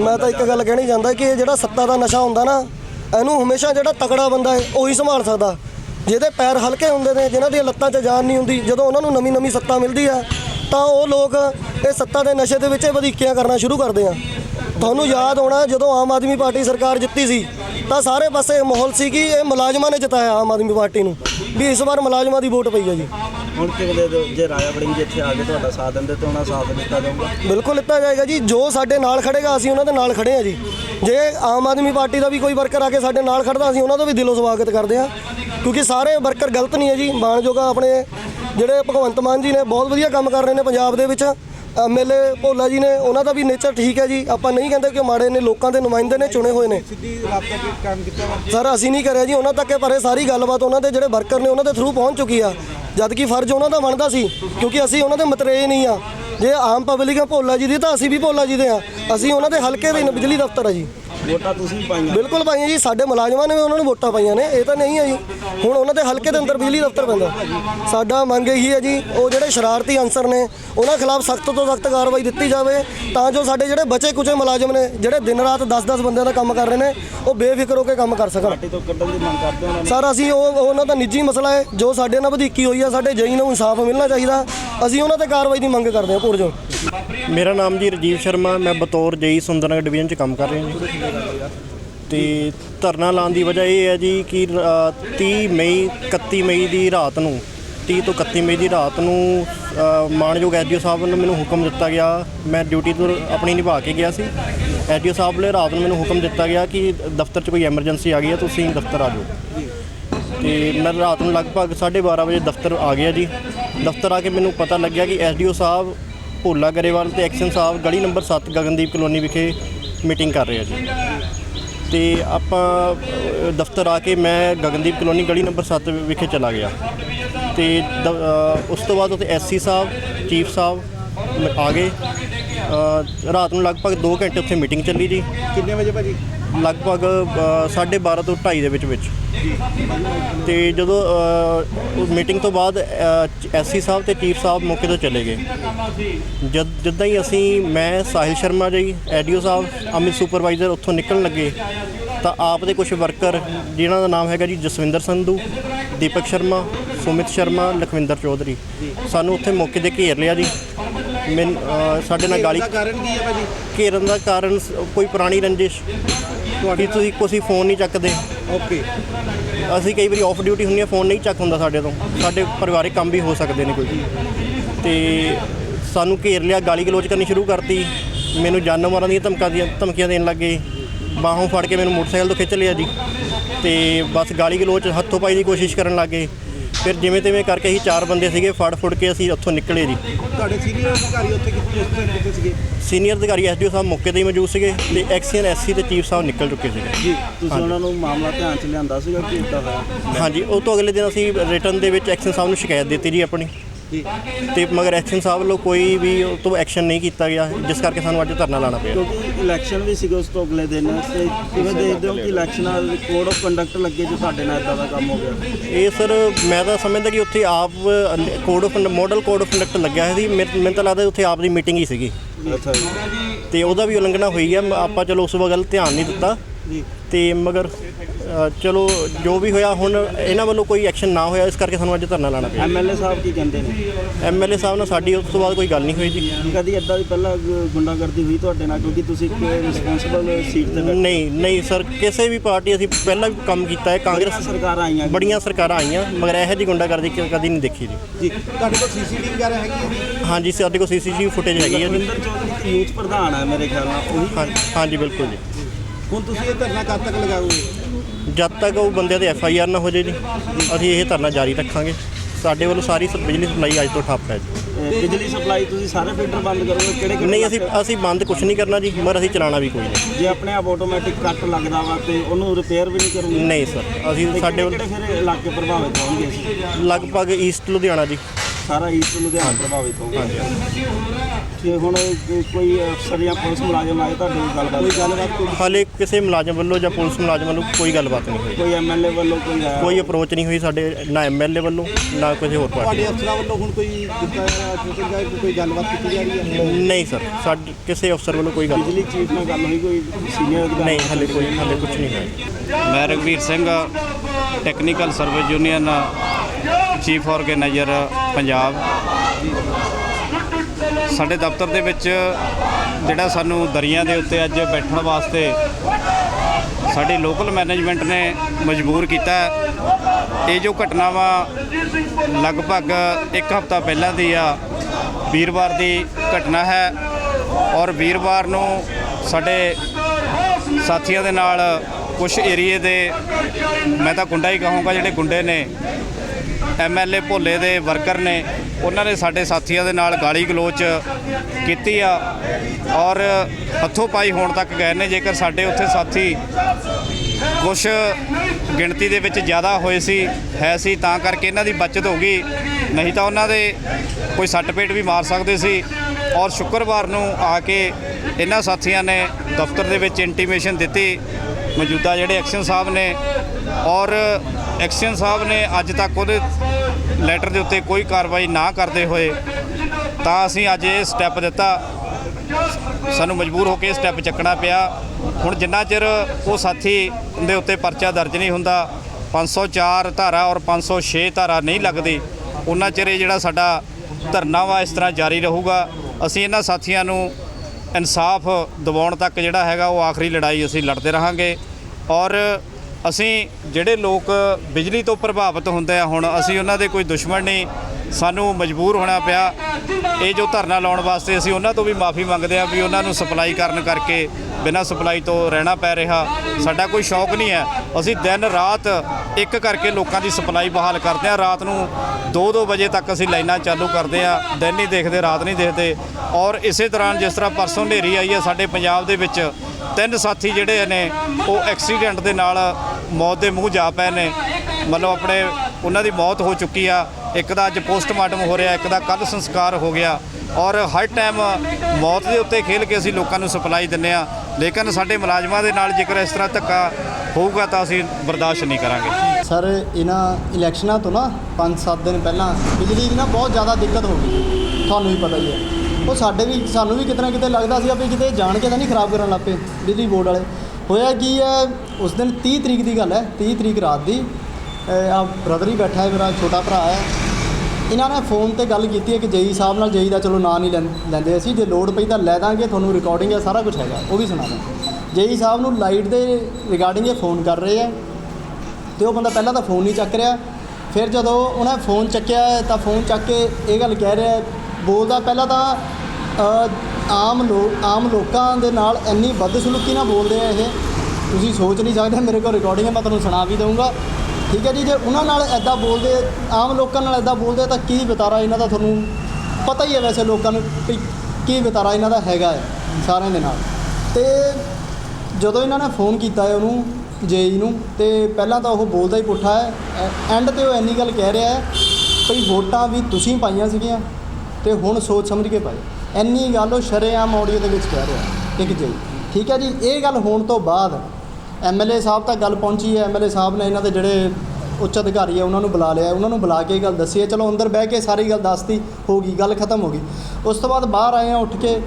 ਮੈਂ ਤਾਂ ਇੱਕ ਗੱਲ ਕਹਿਣੀ ਚਾਹੁੰਦਾ ਕਿ ਇਹ ਜਿਹੜਾ ਸੱਤਾ ਦਾ ਨਸ਼ਾ ਹੁੰਦਾ ਨਾ ਇਹਨੂੰ ਹਮੇਸ਼ਾ ਜਿਹੜਾ ਤਕੜਾ ਬੰਦਾ ਹੈ ਉਹੀ ਸੰਭਾਲ ਸਕਦਾ। ਜਿਹਦੇ ਪੈਰ ਹਲਕੇ ਹੁੰਦੇ ਨੇ ਜਿਨ੍ਹਾਂ ਦੀਆਂ ਲੱਤਾਂ 'ਚ ਜਾਨ ਨਹੀਂ ਹੁੰਦੀ ਜਦੋਂ ਉਹਨਾਂ ਨੂੰ ਨਵੀਂ ਨਵੀਂ ਸੱਤਾ ਮਿਲਦੀ ਆ ਤਾਂ ਉਹ ਲੋਕ ਇਹ ਸੱਤਾ ਦੇ ਨਸ਼ੇ ਦੇ ਵਿੱਚ ਵਧੀਕੀਆਂ ਕਰਨਾ ਸ਼ੁਰੂ ਕਰਦੇ ਆ। ਤੁਹਾਨੂੰ ਯਾਦ ਹੋਣਾ ਜਦੋਂ ਆਮ ਆਦਮੀ ਪਾਰਟੀ ਸਰਕਾਰ ਜਿੱਤੀ ਸੀ ਤਾਂ ਸਾਰੇ ਪਾਸੇ ਮਾਹੌਲ ਸੀ ਕਿ ਇਹ ਮੁਲਾਜ਼ਮਾਂ ਨੇ ਜਿਤਾਇਆ ਆਮ ਆਦਮੀ ਪਾਰਟੀ ਨੂੰ। ਵੀ ਇਸ ਵਾਰ ਮੁਲਾਜ਼ਮਾਂ ਦੀ ਵੋਟ ਪਈ ਆ ਜੀ। ਹੁਣ ਕਿਵੇਂ ਹੋ ਜੇ ਰਾਜਾ ਵੜਿੰਗ ਇੱਥੇ ਆ ਕੇ ਤੁਹਾਡਾ ਸਾਥ ਦਿੰਦੇ ਤਾਂ ਉਹਨਾਂ ਸਾਥ ਦਿੱਤਾ ਜਾਊਗਾ? ਬਿਲਕੁਲ ਲਿੱਤਾ ਜਾਏਗਾ ਜੀ। ਜੋ ਸਾਡੇ ਨਾਲ ਖੜੇਗਾ ਅਸੀਂ ਉਹਨਾਂ ਦੇ ਨਾਲ ਖੜੇ ਆ ਜੀ। ਜੇ ਆਮ ਆਦਮੀ ਪਾਰਟੀ ਦਾ ਵੀ ਕੋਈ ਵਰਕਰ ਆ ਕੇ ਸਾਡੇ ਨਾਲ ਖੜਦਾ ਅਸੀਂ ਉਹਨਾਂ ਦਾ ਵੀ ਦਿਲੋਂ ਸਵਾਗਤ ਕਰਦੇ ਆ ਕਿਉਂਕਿ ਸਾਰੇ ਵਰਕਰ ਗਲਤ ਨਹੀਂ ਹੈ ਜੀ। ਮਾਣਯੋਗਾ ਆਪਣੇ ਜਿਹੜੇ ਭਗਵੰਤ ਮਾਨ ਜੀ ਨੇ ਬਹੁਤ ਵਧੀਆ ਕੰਮ ਕਰ ਰਹੇ ਨੇ ਪੰਜਾਬ ਦੇ ਵਿੱਚ। ਐਮਐਲਏ ਭੋਲਾ ਜੀ ਨੇ ਉਹਨਾਂ ਦਾ ਵੀ ਨੇਚਰ ਠੀਕ ਹੈ ਜੀ। ਆਪਾਂ ਨਹੀਂ ਕਹਿੰਦੇ ਕਿ ਮਾੜੇ ਨੇ ਲੋਕਾਂ ਦੇ ਨੁਮਾਇੰਦੇ ਨੇ ਚੁਣੇ ਹੋਏ ਨੇ। ਸਿੱਧੀ ਰਾਬਤਾ ਕੀ ਕੰਮ ਕੀਤਾ ਵਾ? ਸਰ ਅਸੀਂ ਨਹੀਂ ਕਰਿਆ ਜੀ ਉਹਨਾਂ ਤੱਕ ਪਰ ਇਹ ਸਾਰੀ ਗੱਲਬਾਤ ਉਹਨਾਂ ਦੇ ਜਿਹੜੇ ਵਰਕਰ ਨੇ ਉਹਨਾਂ ਦੇ ਥਰੂ ਪਹੁੰਚ ਚੁੱਕੀ ਆ। ਜਦ ਕਿ ਫਰਜ਼ ਉਹਨਾਂ ਦਾ ਬਣਦਾ ਸੀ ਕਿਉਂਕਿ ਅਸੀਂ ਉਹਨਾਂ ਦੇ ਮਤਰੇਏ ਨਹੀਂ ਆ। ਜੇ ਆਮ ਪਬਲਿਕ ਆ ਭੋਲਾ ਜੀ ਦੀ ਤਾਂ ਅਸੀਂ ਵੀ ਭੋਲਾ ਜੀ ਦੇ ਆ। ਅਸੀਂ ਉਹਨਾਂ ਦੇ ਹਲਕੇ ਦੇ ਬਿਜਲੀ ਦਫ਼ਤਰ ਆ ਜੀ। ਵੋਟਾਂ ਤੁਸੀਂ ਪਾਈਆਂ। ਬਿਲਕੁਲ ਪਾਈਆਂ ਜੀ ਸਾਡੇ ਮੁਲਾਜ਼ਮਾਂ ਨੇ ਵੀ ਉਹਨਾਂ ਨੂੰ ਵੋਟਾਂ ਪਾਈਆਂ ਨੇ ਇਹ ਤਾਂ ਨਹੀਂ ਹੈ ਜੀ। ਹੁਣ ਉਹਨਾਂ ਦੇ ਹਲਕੇ ਦੇ ਅੰਦਰ ਬਿਜਲੀ ਦਫ਼ਤਰ ਪੈਂਦਾ। ਸਾਡਾ ਮੰਗ ਇਹੀ ਹੈ ਜੀ ਉਹ ਜਿਹੜੇ ਸ਼ਰਾਰਤੀ ਅਨਸਰ ਨੇ ਉਹਨਾਂ ਖਿਲਾਫ ਸਖਤ ਤੋਂ ਸਖਤ ਕਾਰਵਾਈ ਦਿੱਤੀ ਜਾਵੇ ਤਾਂ ਜੋ ਸਾਡੇ ਜਿਹੜੇ ਬਚੇ ਕੁਚੇ ਮੁਲਾਜ਼ਮ ਨੇ ਜਿਹੜੇ ਦਿਨ ਰਾਤ 10-10 ਬੰਦਿਆਂ ਦਾ ਕੰਮ ਕਰ ਰਹੇ ਨੇ ਉਹ ਬੇਫਿਕਰ ਹੋ ਕੇ ਕੰਮ ਕਰ ਸਕਣ। ਪਾਰਟੀ ਤੋਂ ਕੱਢਣ ਦੀ ਮੰਗ ਕਰਦੇ ਹੋ ਉਹਨਾਂ ਨੂੰ। ਸਰ ਅਸੀਂ ਉਹ ਉਹ ਉਹਨਾਂ ਦਾ ਨਿੱਜੀ ਮਸਲਾ ਹੈ ਜੋ ਸਾਡੇ ਨਾਲ ਵਧੀਕੀ ਹੋਈ ਆ ਸਾਡੇ ਜਈ ਨੂੰ ਇਨਸਾਫ ਮਿਲਣਾ ਚਾਹੀਦਾ। ਅਸੀਂ ਉਹਨਾਂ ਤੇ ਕਾਰਵਾਈ ਦੀ ਮੰਗ ਕਰਦੇ ਹਾਂ ਪੁਰਜੋ ਮੇਰਾ ਨਾਮ ਜੀ ਰਜੀਵ ਸ਼ਰਮਾ ਮੈਂ ਬਤੌਰ ਜਈ ਸੁੰਦਰਨਗਰ ਡਿਵੀਜ਼ਨ 'ਚ ਕੰਮ ਕਰ ਰਿਹਾ ਜੀ। ਤੇ ਧਰਨਾ ਲਾਉਣ ਦੀ ਵਜ੍ਹਾ ਇਹ ਹੈ ਜੀ ਕਿ ਰਾ- 30 ਮਈ 31 ਮਈ ਦੀ ਰਾਤ ਨੂੰ 30 ਤੋਂ 31 ਮਈ ਦੀ ਰਾਤ ਨੂੰ ਅ, ਮਾਣਯੋਗ ਐਸਡੀਓ ਸਾਹਿਬ ਵੱਲੋਂ ਮੈਨੂੰ ਹੁਕਮ ਦਿੱਤਾ ਗਿਆ। ਮੈਂ ਡਿਊਟੀ ਤੋਂ ਆਪਣੀ ਨਿਭਾ ਕੇ ਗਿਆ ਸੀ। ਐਸਡੀਓ ਸਾਹਿਬ ਨੇ ਰਾਤ ਨੂੰ ਮੈਨੂੰ ਹੁਕਮ ਦਿੱਤਾ ਗਿਆ ਕਿ ਦਫ਼ਤਰ 'ਚ ਕੋਈ ਐਮਰਜੈਂਸੀ ਆ ਗਈ ਹੈ ਤੁਸੀਂ ਦਫ਼ਤਰ ਆ ਜਾਓ। ਤੇ ਮੈਂ ਰਾਤ ਨੂੰ ਲਗਭਗ 12:30 ਵਜੇ ਦਫ਼ਤਰ ਆ ਗਿਆ ਜੀ। ਦਫ਼ਤਰ ਆ ਕੇ ਮੈਨੂੰ ਪਤਾ ਲੱਗਿਆ ਕਿ ਐਸਡੀਓ ਸਾਹਿਬ ਭੋਲਾ ਗਰੇਵਾਲ ਤੇ ਐਕਸ਼ਨ ਸਾਹਿਬ ਗਲੀ ਨੰਬਰ 7 ਗਗਨਦੀਪ ਕਲੋਨੀ ਵਿਖੇ ਮੀਟਿੰਗ ਕਰ ਰਹੇ ਆ ਜੀ। ਤੇ ਆਪਾਂ ਦਫ਼ਤਰ ਆ ਕੇ ਮੈਂ ਗਗਨਦੀਪ ਕਲੋਨੀ ਗਲੀ ਨੰਬਰ 7 ਵਿਖੇ ਚਲਾ ਗਿਆ। ਤੇ ਦ- ਉਸ ਤੋਂ ਬਾਅਦ ਉੱਥੇ ਐਸਸੀ ਸਾਹਿਬ, ਚੀਫ ਸਾਹਿਬ ਆ ਗਏ। ਰਾਤ ਨੂੰ ਲਗਭਗ 2 ਘੰਟੇ ਉੱਥੇ ਮੀਟਿੰਗ ਚੱਲੀ ਜੀ। ਕਿੰਨੇ ਵਜੇ ਭਾਜੀ? ਲਗਭਗ 12:30 ਤੋਂ 2:30 ਦੇ ਵਿੱਚ ਵਿੱਚ। ਤੇ ਜਦੋਂ ਮੀਟਿੰਗ ਤੋਂ ਬਾਅਦ ਐਸਸੀ ਸਾਹਿਬ ਤੇ ਚੀਫ ਸਾਹਿਬ ਮੌਕੇ ਤੋਂ ਚਲੇ ਗਏ। ਜਦ ਜਿੱਦਾਂ ਹੀ ਅਸੀਂ ਮੈਂ ਸਾਹਿਲ ਸ਼ਰਮਾ ਜੀ ਐਡੀਓ ਸਾਹਿਬ ਅਮਿਤ ਸੁਪਰਵਾਈਜ਼ਰ ਉੱਥੋਂ ਨਿਕਲਣ ਲੱਗੇ ਤਾਂ ਆਪ ਦੇ ਕੁਝ ਵਰਕਰ ਜਿਨ੍ਹਾਂ ਦਾ ਨਾਮ ਹੈਗਾ ਜੀ ਜਸਵਿੰਦਰ ਸੰਧੂ ਦੀਪਕ ਸ਼ਰਮਾ ਸੁਮਿਤ ਸ਼ਰਮਾ ਲਖਵਿੰਦਰ ਚੌਧਰੀ। ਸਾਨੂੰ ਉੱਥੇ ਮੌਕੇ ਤੇ ਘੇਰ ਲਿਆ ਜੀ। ਸਾਡੇ ਨਾਲ ਗਾਲੀ ਕਾਰਨ ਕੀ ਹੈ ਭਾਜੀ? ਘੇਰਨ ਦਾ ਕਾਰਨ ਕੋਈ ਪੁਰਾਣੀ ਰੰਜਿਸ਼। ਕਿ ਤੁਸੀਂ ਕੋਈ ਫੋਨ ਨਹੀਂ ਚੱਕਦੇ। ਓਕੇ। ਅਸੀਂ ਕਈ ਵਾਰੀ ਆਫ ਡਿਊਟੀ ਹੁੰਦੀ ਆ ਫੋਨ ਨਹੀਂ ਚੱਕ ਹੁੰਦਾ ਸਾਡੇ ਤੋਂ। ਸਾਡੇ ਪਰਿਵਾਰਿਕ ਕੰਮ ਵੀ ਹੋ ਸਕਦੇ ਨੇ ਕੋਈ। ਤੇ ਸਾਨੂੰ ਘੇਰ ਲਿਆ ਗਾਲੀ ਗਲੋਚ ਕਰਨੀ ਸ਼ੁਰੂ ਕਰਤੀ। ਮੈਨੂੰ ਜਾਨੋਂ ਮਾਰਨ ਦੀਆਂ ਧਮਕਾਂ ਦੀਆਂ ਧਮਕੀਆਂ ਦੇਣ ਲੱਗੇ ਬਾਹੋਂ ਫੜ ਕੇ ਮੈਨੂੰ ਮੋਟਰਸਾਈਕਲ ਤੋਂ ਖਿੱਚ ਲਿਆ ਜੀ। ਤੇ ਬਸ ਗਾਲੀ ਗਲੋਚ ਹੱਥੋਂ ਪਾਈ ਦੀ ਕੋਸ਼ਿਸ਼ ਕਰਨ ਲੱਗੇ ਫਿਰ ਜਿਵੇਂ ਤਿਵੇਂ ਕਰਕੇ ਅਸੀਂ ਚਾਰ ਬੰਦੇ ਸੀਗੇ ਫੜ ਫੁੜ ਕੇ ਅਸੀਂ ਉੱਥੋਂ ਨਿਕਲੇ ਜੀ। ਤੁਹਾਡੇ ਸੀਨੀਅਰ ਅਧਿਕਾਰੀ ਉੱਥੇ ਕਿੱਥੇ ਕਿੱਥੇ ਸੀਗੇ? ਸੀਨੀਅਰ ਅਧਿਕਾਰੀ ਐਸਡੀਓ ਸਾਹਿਬ ਮੌਕੇ ਤੇ ਹੀ ਮੌਜੂਦ ਸੀਗੇ ਤੇ ਐਕਸੀਅਨ ਐਸਸੀ ਤੇ ਚੀਫ ਸਾਹਿਬ ਨਿਕਲ ਚੁੱਕੇ ਸੀਗੇ। ਜੀ ਤੁਸੀਂ ਉਹਨਾਂ ਨੂੰ ਮਾਮਲਾ ਧਿਆਨ ਚ ਲਿਆਂਦਾ ਸੀਗਾ ਕਿ ਇਦਾਂ ਹੋਇਆ? ਹਾਂਜੀ ਉਹ ਤੋਂ ਅਗਲੇ ਦਿਨ ਅਸੀਂ ਰਿਟਰਨ ਦੇ ਵਿੱਚ ਐਕਸ਼ਨ ਸਾਹਿਬ ਨੂੰ ਸ਼ਿਕਾਇਤ ਦਿੱਤੀ ਜੀ ਆਪਣੀ। ਤੇ ਮਗਰ ਐਕਸ਼ਨ ਸਾਹਿਬ ਵੱਲੋਂ ਕੋਈ ਵੀ ਉਹ ਤੋਂ ਐਕਸ਼ਨ ਨਹੀਂ ਕੀਤਾ ਗਿਆ ਜਿਸ ਕਰਕੇ ਸਾਨੂੰ ਅੱਜ ਧਰਨਾ ਲਾਣਾ ਪਿਆ। ਕਿਉਂਕਿ ਇਲੈਕਸ਼ਨ ਵੀ ਸੀਗੇ ਉਸ ਤੋਂ ਅਗਲੇ ਦਿਨ ਤੇ ਕਿਵੇਂ ਦੇਖਦੇ ਹੋ ਕਿ ਇਲੈਕਸ਼ਨਾਂ ਕੋਡ ਆਫ ਕੰਡਕਟ ਲੱਗੇ ਜੋ ਤੁਹਾਡੇ ਨਾਲ ਇਦਾਂ ਦਾ ਕੰਮ ਹੋ ਗਿਆ। ਇਹ ਸਰ ਮੈਂ ਤਾਂ ਸਮਝਦਾ ਕਿ ਉੱਥੇ ਆਪ code of model code of conduct ਲੱਗਿਆ ਸੀ। ਮੈਨੂੰ ਤਾਂ ਲੱਗਦਾ ਉੱਥੇ ਆਪ ਦੀ ਮੀਟਿੰਗ ਹੀ ਸੀਗੀ। ਅੱਛਾ ਜੀ। ਤੇ ਉਹਦਾ ਵੀ ਉਲੰਘਣਾ ਹੋਈ ਹੈ ਆਪਾਂ ਚਲੋ ਉਸ ਵੱਲ ਧਿਆਨ ਨਹੀਂ ਦਿੱਤਾ। ਜੀ। ਤੇ ਮਗਰ ਅ, ਚਲੋ ਜੋ ਵੀ ਹੋਇਆ ਹੁਣ ਇਹਨਾਂ ਵੱਲੋਂ ਕੋਈ ਐਕਸ਼ਨ ਨਾ ਹੋਇਆ ਇਸ ਕਰਕੇ ਸਾਨੂੰ ਅੱਜ ਧਰਨਾ ਲਾਣਾ ਪਿਆ। ਐਮਐਲਏ ਸਾਹਿਬ ਕੀ ਕਹਿੰਦੇ ਨੇ? ਐਮਐਲਏ ਸਾਹਿਬ ਨਾਲ ਸਾਡੀ ਉਸ ਤੋਂ ਬਾਅਦ ਕੋਈ ਗੱਲ ਨਹੀਂ ਹੋਈ ਜੀ। ਕਦੀ ਇਦਾਂ ਦੀ ਪਹਿਲਾਂ ਗੁ- ਗੁੰਡਾਗਰਦੀ ਹੋਈ ਤੁਹਾਡੇ ਨਾਲ ਕਿਉਂਕਿ ਤੁਸੀਂ ਇੱਕ ਰਿਸਪੌਂਸਿਬਲ ਸੀਟ ਤੇ ਬੈਠੇ। ਨਹੀਂ ਨਹੀਂ ਸਰ ਕਿਸੇ ਵੀ ਪਾਰਟੀ ਅਸੀਂ ਪਹਿਲਾਂ ਵੀ ਕੰਮ ਕੀਤਾ ਹੈ ਕਾਂਗਰਸ ਸਰਕਾਰਾਂ ਆਈਆਂ। ਬੜੀਆਂ ਸਰਕਾਰਾਂ ਆਈਆਂ ਮਗਰ ਇਹੋ ਜਿਹੀ ਗੁੰਡਾਗਰਦੀ ਕ- ਕਦੀ ਨਹੀਂ ਦੇਖੀ ਜੀ। ਜੀ ਤੁਹਾਡੇ ਕੋਲ ਸੀਸੀਟੀਵੀ ਵਗੈਰਾ ਹੈਗੀ ਹੈ ਜੀ? ਹਾਂਜੀ ਸਾਡੇ ਕੋਲ ਸੀਸੀਟੀਵੀ ਫੁਟੇਜ ਹੈਗੀ ਹੈ ਜੀ। ਰਵਿੰਦਰ ਚੌਧਰੀ ਯੂਥ ਪ੍ਰਧਾਨ ਹੈ ਮੇਰੇ ਖਿਆਲ ਨਾਲ ਉਹੀ। ਹਾਂ- ਹਾਂਜੀ ਬਿਲਕੁਲ ਜੀ। ਹੁਣ ਤੁਸੀਂ ਇਹ ਧਰਨਾ ਕਦ ਤੱਕ ਲਗਾਓਗੇ? ਜਦ ਤੱਕ ਉਹ ਬੰਦੇ ਤੇ ਐਫ ਆਈ ਆਰ ਨਾ ਹੋ ਜੇ ਜੀ ਅਸੀਂ ਇਹ ਧਰਨਾ ਜਾਰੀ ਰੱਖਾਂਗੇ। ਸਾਡੇ ਵੱਲੋਂ ਸਾਰੀ ਸ- ਬਿਜਲੀ ਸਪਲਾਈ ਅੱਜ ਤੋਂ ਠੱਪ ਹੈ ਜੀ। ਬਿਜਲੀ ਸਪਲਾਈ ਤੁਸੀਂ ਸਾਰੇ ਫੀਡਰ ਬੰਦ ਕਰੋਗੇ? ਕਿਹੜੇ ਕਿਹੜੇ ਨਹੀਂ ਅਸੀਂ ਅਸੀਂ ਬੰਦ ਕੁਝ ਨਹੀਂ ਕਰਨਾ ਜੀ ਮਰ ਅਸੀਂ ਚਲਾਉਣਾ ਵੀ ਕੋਈ ਨਹੀਂ। ਜੇ ਆਪਣੇ ਆਪ ਆਟੋਮੈਟਿਕ ਕੱਟ ਲੱਗਦਾ ਵਾ ਤੇ ਉਹਨੂੰ ਰਿਪੇਅਰ ਵੀ ਨਹੀਂ ਕਰੋਗੇ? ਨਹੀਂ ਸਰ ਅਸੀਂ ਸਾਡੇ ਵੱਲ ਕਿਹੜੇ ਫਿਰ ਇਲਾਕੇ ਪ੍ਰਭਾਵਿਤ ਹੋਣਗੇ? ਲਗਭਗ ਈਸਟ ਲੁਧਿਆਣਾ ਜੀ। ਸਾਰਾ ਈਸਟ ਲੁਧਿਆਣਾ ਪ੍ਰਭਾਵਿਤ ਹੋਊਗਾ। ਤੇ ਹੁਣ ਕੋਈ- ਕੋਈ ਅਫਸਰ ਜਾਂ ਪੁਲਿਸ ਮੁਲਾਜ਼ਮ ਆਏ ਤੁਹਾਡੇ ਨਾਲ ਗੱਲਬਾਤ ਕੋਈ ਗੱਲਬਾਤ ਕੋਈ ਹਾਲੇ ਕਿਸੇ ਮੁਲਾਜ਼ਮ ਵੱਲੋਂ ਜਾਂ ਪੁਲਿਸ ਮੁਲਾਜ਼ਮ ਵੱਲੋਂ ਕੋਈ ਗੱਲਬਾਤ ਨਹੀਂ ਹੋਈ। ਕੋਈ ਐਮਐਲਏ ਵੱਲੋਂ ਕੋਈ ਆਇਆ? ਕੋਈ ਅਪਰੋਚ ਨਹੀਂ ਹੋਈ ਸਾਡੇ ਨਾ ਐਮਐਲਏ ਵੱਲੋਂ ਨਾ ਕਿਸੇ ਹੋਰ ਪਾਰਟੀ ਤੁਹਾਡੇ ਅਫਸਰਾਂ ਵੱਲੋਂ ਹੁਣ ਕੋਈ ਦਿੱਤਾ ਸੋਚਿਆ ਜਾ ਕੋਈ ਗੱਲਬਾਤ ਕੀਤੀ ਜਾ ਰਹੀ ਹੈ? ਨਹੀਂ ਸਰ ਸਾਡੇ ਕਿਸੇ ਅਫਸਰ ਵੱਲੋਂ ਕੋਈ ਗੱਲ ਬਿਜਲੀ ਚੀਫ ਨਾਲ ਗੱਲ ਹੋਈ ਕੋਈ ਸੀਨੀਅਰ ਅਧਿਕਾਰੀ? ਨਹੀਂ ਹਾਲੇ ਕੋਈ ਹਾਲੇ ਕੁਝ ਨਹੀਂ ਹੋਇਆ। ਮੈਂ ਰਘਵੀਰ Singh technical service union chief organiser Punjab. ਸਾਡੇ ਦਫ਼ਤਰ ਦੇ ਵਿੱਚ ਜਿਹੜਾ ਸਾਨੂੰ ਦਰੀਆਂ ਦੇ ਉੱਤੇ ਅੱਜ ਬੈਠਣ ਵਾਸਤੇ ਸਾਡੀ ਲੋਕਲ ਮੈਨੇਜਮੈਂਟ ਨੇ ਮਜਬੂਰ ਕੀਤਾ ਇਹ ਜੋ ਘਟਨਾਵਾਂ ਲਗਭਗ ਇੱਕ ਹਫ਼ਤਾ ਪਹਿਲਾਂ ਦੀ ਆ, ਵੀਰਵਾਰ ਦੀ ਘਟਨਾ ਹੈ ਔਰ ਵੀਰਵਾਰ ਨੂੰ ਸਾਡੇ ਸਾਥੀਆਂ ਦੇ ਨਾਲ ਕੁਝ ਏਰੀਏ ਦੇ, ਮੈਂ ਤਾਂ ਗੁੰਡਾ ਹੀ ਕਹੂੰਗਾ ਜਿਹੜੇ ਗੁੰਡੇ ਨੇ ਐਮਐਲਏ ਭੋਲੇ ਦੇ ਵਰਕਰ ਨੇ ਉਹਨਾਂ ਨੇ ਸਾਡੇ ਸਾਥੀਆਂ ਦੇ ਨਾਲ ਗਾਲੀ ਗਲੋਚ ਕੀਤੀ ਆ ਔਰ ਹੱਥੋਂ ਪਾਈ ਹੋਣ ਤੱਕ ਗਏ ਨੇ। ਜੇਕਰ ਸਾਡੇ ਉੱਥੇ ਸਾਥੀ ਕੁਝ ਗਿਣਤੀ ਦੇ ਵਿੱਚ ਜ਼ਿਆਦਾ ਹੋਏ ਸੀ, ਹੈ ਸੀ, ਤਾਂ ਕਰਕੇ ਇਹਨਾਂ ਦੀ ਬਚਤ ਹੋ ਗਈ। ਨਹੀਂ ਤਾਂ ਉਹਨਾਂ ਦੇ ਕੋਈ ਸੱਟ ਪੇਟ ਵੀ ਮਾਰ ਸਕਦੇ ਸੀ। ਔਰ ਸ਼ੁੱਕਰਵਾਰ ਨੂੰ ਆ ਕੇ ਇਹਨਾਂ ਸਾਥੀਆਂ ਨੇ ਦਫ਼ਤਰ ਦੇ ਵਿੱਚ ਇੰਟੀਮੇਸ਼ਨ ਦਿੱਤੀ। ਮੌਜੂਦਾ ਜਿਹੜੇ ਐਕਸ਼ਨ ਸਾਹਿਬ ਨੇ ਔਰ ਐਕਸ਼ਨ ਸਾਹਿਬ ਨੇ ਅੱਜ ਤੱਕ ਉਹਦੇ ਲੈਟਰ ਦੇ ਉੱਤੇ ਕੋਈ ਕਾਰਵਾਈ ਨਾ ਕਰਦੇ ਹੋਏ ਤਾਂ ਅਸੀਂ ਅੱਜ ਇਹ ਸਟੈਪ ਦਿੱਤਾ। ਸਾਨੂੰ ਮਜਬੂਰ ਹੋ ਕੇ ਇਹ ਸਟੈਪ ਚੱਕਣਾ ਪਿਆ। ਹੁਣ ਜਿੰਨਾ ਚਿਰ ਉਹ ਸਾਥੀ ਦੇ ਉੱਤੇ ਪਰਚਾ ਦਰਜ ਨਹੀਂ ਹੁੰਦਾ 504 ਧਾਰਾ ਔਰ 506 ਧਾਰਾ ਨਹੀਂ ਲੱਗਦੀ, ਉਹਨਾਂ ਚਿਰ ਇਹ ਜਿਹੜਾ ਸਾਡਾ ਧਰਨਾ ਵਾ ਇਸ ਤਰ੍ਹਾਂ ਜਾਰੀ ਰਹੂਗਾ। ਅਸੀਂ ਇਹਨਾਂ ਸਾਥੀਆਂ ਨੂੰ ਇਨਸਾਫ ਦਿਵਾਉਣ ਤੱਕ ਜਿਹੜਾ ਹੈਗਾ ਉਹ ਆਖਰੀ ਲੜਾਈ ਅਸੀਂ ਲੜਦੇ ਰਹਾਂਗੇ। ਔਰ ਅਸੀਂ ਜਿਹੜੇ ਲੋਕ ਬਿਜਲੀ ਤੋਂ ਪ੍ਰਭਾਵਿਤ ਹੁੰਦੇ ਆ ਹੁਣ, ਅਸੀਂ ਉਹਨਾਂ ਦੇ ਕੋਈ ਦੁਸ਼ਮਣ ਨਹੀਂ। ਸਾਨੂੰ ਮਜਬੂਰ ਹੋਣਾ ਪਿਆ। ਇਹ ਜੋ ਧਰਨਾ ਲਾਉਣ ਵਾਸਤੇ ਅਸੀਂ ਉਹਨਾਂ ਤੋਂ ਵੀ ਮਾਫੀ ਮੰਗਦੇ ਆ ਵੀ ਉਹਨਾਂ ਨੂੰ ਸਪਲਾਈ ਕਰਨ ਕਰਕੇ ਬਿਨਾਂ ਸਪਲਾਈ ਤੋਂ ਰਹਿਣਾ ਪੈ ਰਿਹਾ। ਸਾਡਾ ਕੋਈ ਸ਼ੌਕ ਨਹੀਂ ਹੈ। ਅਸੀਂ ਦਿਨ ਰਾਤ ਇੱਕ ਕਰਕੇ ਲੋਕਾਂ ਦੀ ਸਪਲਾਈ ਬਹਾਲ ਕਰਦੇ ਆ ਰਾਤ ਨੂੰ 2-2 ਵਜੇ ਤੱਕ ਅਸੀਂ ਲਾਈਨਾਂ ਚਾਲੂ ਕਰਦੇ ਆ ਦਿਨ ਨਹੀਂ ਦੇਖਦੇ, ਰਾਤ ਨਹੀਂ ਦੇਖਦੇ। ਔਰ ਇਸੇ ਦੌਰਾਨ ਜਿਸ ਤਰ੍ਹਾਂ ਪਰਸੋਂ ਹਨੇਰੀ ਆਈ ਹੈ ਸਾਡੇ ਪੰਜਾਬ ਦੇ ਵਿੱਚ, ਤਿੰਨ ਸਾਥੀ ਜਿਹੜੇ ਨੇ, ਉਹ ਐਕਸੀਡੈਂਟ ਦੇ ਨਾਲ ਮੌਤ ਦੇ ਮੂੰਹ ਜਾ ਪਏ ਨੇ। ਮਤਲਬ ਆਪਣੇ, ਉਹਨਾਂ ਦੀ ਮੌਤ ਹੋ ਚੁੱਕੀ ਆ। ਇੱਕ ਦਾ ਅੱਜ ਪੋਸਟਮਾਰਟਮ ਹੋ ਰਿਹਾ, ਇੱਕ ਦਾ ਕੱਲ ਸੰਸਕਾਰ ਹੋ ਗਿਆ। ਔਰ ਹਰ ਟਾਈਮ ਮੌਤ ਦੇ ਉੱਤੇ ਖੇਲ ਕੇ ਅਸੀਂ ਲੋਕਾਂ ਨੂੰ ਸਪਲਾਈ ਦਿੰਨੇ ਆ ਲੇਕਿਨ ਸਾਡੇ ਮੁਲਾਜ਼ਮਾਂ ਦੇ ਨਾਲ ਜੇਕਰ ਇਸ ਤਰ੍ਹਾਂ ਧੱਕਾ ਹੋਊਗਾ ਤਾਂ ਅਸੀਂ ਬਰਦਾਸ਼ਤ ਨਹੀਂ ਕਰਾਂਗੇ। ਸਰ, ਇਹਨਾਂ ਇਲੈਕਸ਼ਨਾਂ ਤੋਂ ਨਾ 5-7 ਦਿਨ ਪਹਿਲਾਂ ਬਿਜਲੀ ਦੀ ਨਾ ਬਹੁਤ ਜ਼ਿਆਦਾ ਦਿੱਕਤ ਹੋ ਗਈ। ਤੁਹਾਨੂੰ ਵੀ ਪਤਾ ਹੀ ਹੈ। ਉਹ ਸਾਡੇ ਵੀ, ਸਾਨੂੰ ਵੀ ਕਿਤੇ ਨਾ ਕਿਤੇ ਲੱਗਦਾ ਸੀ ਵੀ ਕਿਤੇ ਜਾਣ ਕੇ ਤਾਂ ਨਹੀਂ ਖਰਾਬ ਕਰਨ ਲੱਪੇ ਬਿਜਲੀ ਬੋਰਡ ਵਾਲੇ। ਹੋਇਆ ਕੀ ਹੈ? ਉਸ ਦਿਨ 30 ਤਰੀਕ ਦੀ ਗੱਲ ਹੈ 30 ਤਰੀਕ ਰਾਤ ਦੀ। ਆ ਬ੍ਰਦਰ ਹੀ ਬੈਠਾ ਹੈ, ਮੇਰਾ ਛੋਟਾ ਭਰਾ ਹੈ। ਇਹਨਾਂ ਨੇ ਫੋਨ ਤੇ ਗੱਲ ਕੀਤੀ ਹੈ ਕਿ ਜੇਈ ਸਾਹਿਬ ਨਾਲ, ਜੇਈ ਦਾ ਚਲੋ ਨਾਂ ਨਹੀਂ ਲੈਂ- ਲੈਂਦੇ ਅਸੀਂ। ਜੇ ਲੋਡ ਪਈ ਤਾਂ ਲੈ ਦਾਂਗੇ, ਤੁਹਾਨੂੰ ਰਿਕਾਰਡਿੰਗ ਹੈ, ਸਾਰਾ ਕੁਝ ਹੈਗਾ, ਉਹ ਵੀ ਸੁਣਾ ਦਾਂ ਜੇਈ ਸਾਹਿਬ ਨੂੰ ਲਾਈਟ ਦੇ ਰਿਗਾਰਡਿੰਗ ਇਹ ਫੋਨ ਕਰ ਰਹੇ ਆ ਤੇ ਉਹ ਬੰਦਾ ਪਹਿਲਾਂ ਤਾਂ ਫੋਨ ਨਹੀਂ ਚੱਕ ਰਿਹਾ। ਫਿਰ ਜਦੋਂ ਉਹਨੇ ਫੋਨ ਚੱਕਿਆ ਤਾਂ ਫੋਨ ਚੱਕ ਕੇ ਇਹ ਗੱਲ ਕਹਿ ਰਿਹਾ ਬੋਲਦਾ ਪਹਿਲਾਂ ਤਾਂ ਆਮ ਲੋਕ ਆਮ ਲੋਕਾਂ ਦੇ ਨਾਲ ਇੰਨੀ ਬਦਸਲੂਕੀ ਨਾਲ ਬੋਲਦੇ ਆ ਇਹ। ਤੁਸੀਂ ਸੋਚ ਨਹੀਂ ਸਕਦੇ, ਮੇਰੇ ਕੋਲ ਰਿਕਾਰਡਿੰਗ ਹੈ, ਮੈਂ ਤੁਹਾਨੂੰ ਸੁਣਾ ਵੀ ਦਊਂਗਾ। ਠੀਕ ਹੈ ਜੀ, ਜੇ ਉਹਨਾਂ ਨਾਲ ਐਦਾਂ ਬੋਲਦੇ, ਆਮ ਲੋਕਾਂ ਨਾਲ ਐਦਾਂ ਬੋਲਦੇ ਤਾਂ ਕੀ ਵਿਤਾਰਾ ਇਹਨਾਂ ਦਾ ਤੁਹਾਨੂੰ ਪਤਾ ਹੀ ਹੈ ਵੈਸੇ ਲੋਕਾਂ ਨੂੰ ਵੀ ਕੀ ਬਤਾਰਾ ਇਹਨਾਂ ਦਾ ਹੈਗਾ ਹੈ, ਸਾਰਿਆਂ ਦੇ ਨਾਲ। ਤੇ ਜਦੋਂ ਇਹਨਾਂ ਨੇ ਫੋਨ ਕੀਤਾ ਹੈ ਉਹਨੂੰ, ਜੇਈ ਨੂੰ, ਤੇ ਪਹਿਲਾਂ ਤਾਂ ਉਹ ਬੋਲਦਾ ਹੀ ਪੁੱਠਾ ਹੈ। ਐਂਡ ਤੇ ਉਹ ਇੰਨੀ ਗੱਲ ਕਹਿ ਰਿਹਾ ਹੈ, ਭਈ ਵੋਟਾਂ ਵੀ ਤੁਸੀਂ ਪਾਈਆਂ ਸੀਗੀਆਂ, ਤੇ ਹੁਣ ਸੋਚ ਸਮਝ ਕੇ ਪਾਏ। ਇੰਨੀ ਗੱਲ ਉਹ ਸ਼ਰੇਆਮ ਆਡੀਓ ਦੇ ਵਿੱਚ ਕਹਿ ਰਿਹਾ, ਇੱਕ ਜੇਈ। ਠੀਕ ਹੈ ਜੀ, ਇਹ ਗੱਲ ਹੋਣ ਤੋਂ ਬਾਅਦ ਐਮਐਲਏ ਸਾਹਿਬ ਤੱਕ ਗੱਲ ਪਹੁੰਚੀ ਹੈ। ਐਮਐਲਏ ਸਾਹਿਬ ਨੇ ਇਹਨਾਂ ਦੇ ਜਿਹੜੇ ਉੱਚ ਅਧਿਕਾਰੀ ਹੈ, ਉਹਨਾਂ ਨੂੰ ਬੁਲਾ ਲਿਆ। ਉਹਨਾਂ ਨੂੰ ਬੁਲਾ ਕੇ ਗੱਲ ਦੱਸੀ ਹੈ। ਚਲੋ ਅੰਦਰ ਬਹਿ ਕੇ ਸਾਰੀ ਗੱਲ ਦੱਸਤੀ, ਹੋ ਗਈ, ਗੱਲ ਖਤਮ ਹੋ ਗਈ। ਉਸ ਤੋਂ ਬਾਅਦ ਬਾਹਰ ਆਏ ਆ, ਉੱਠ ਕੇ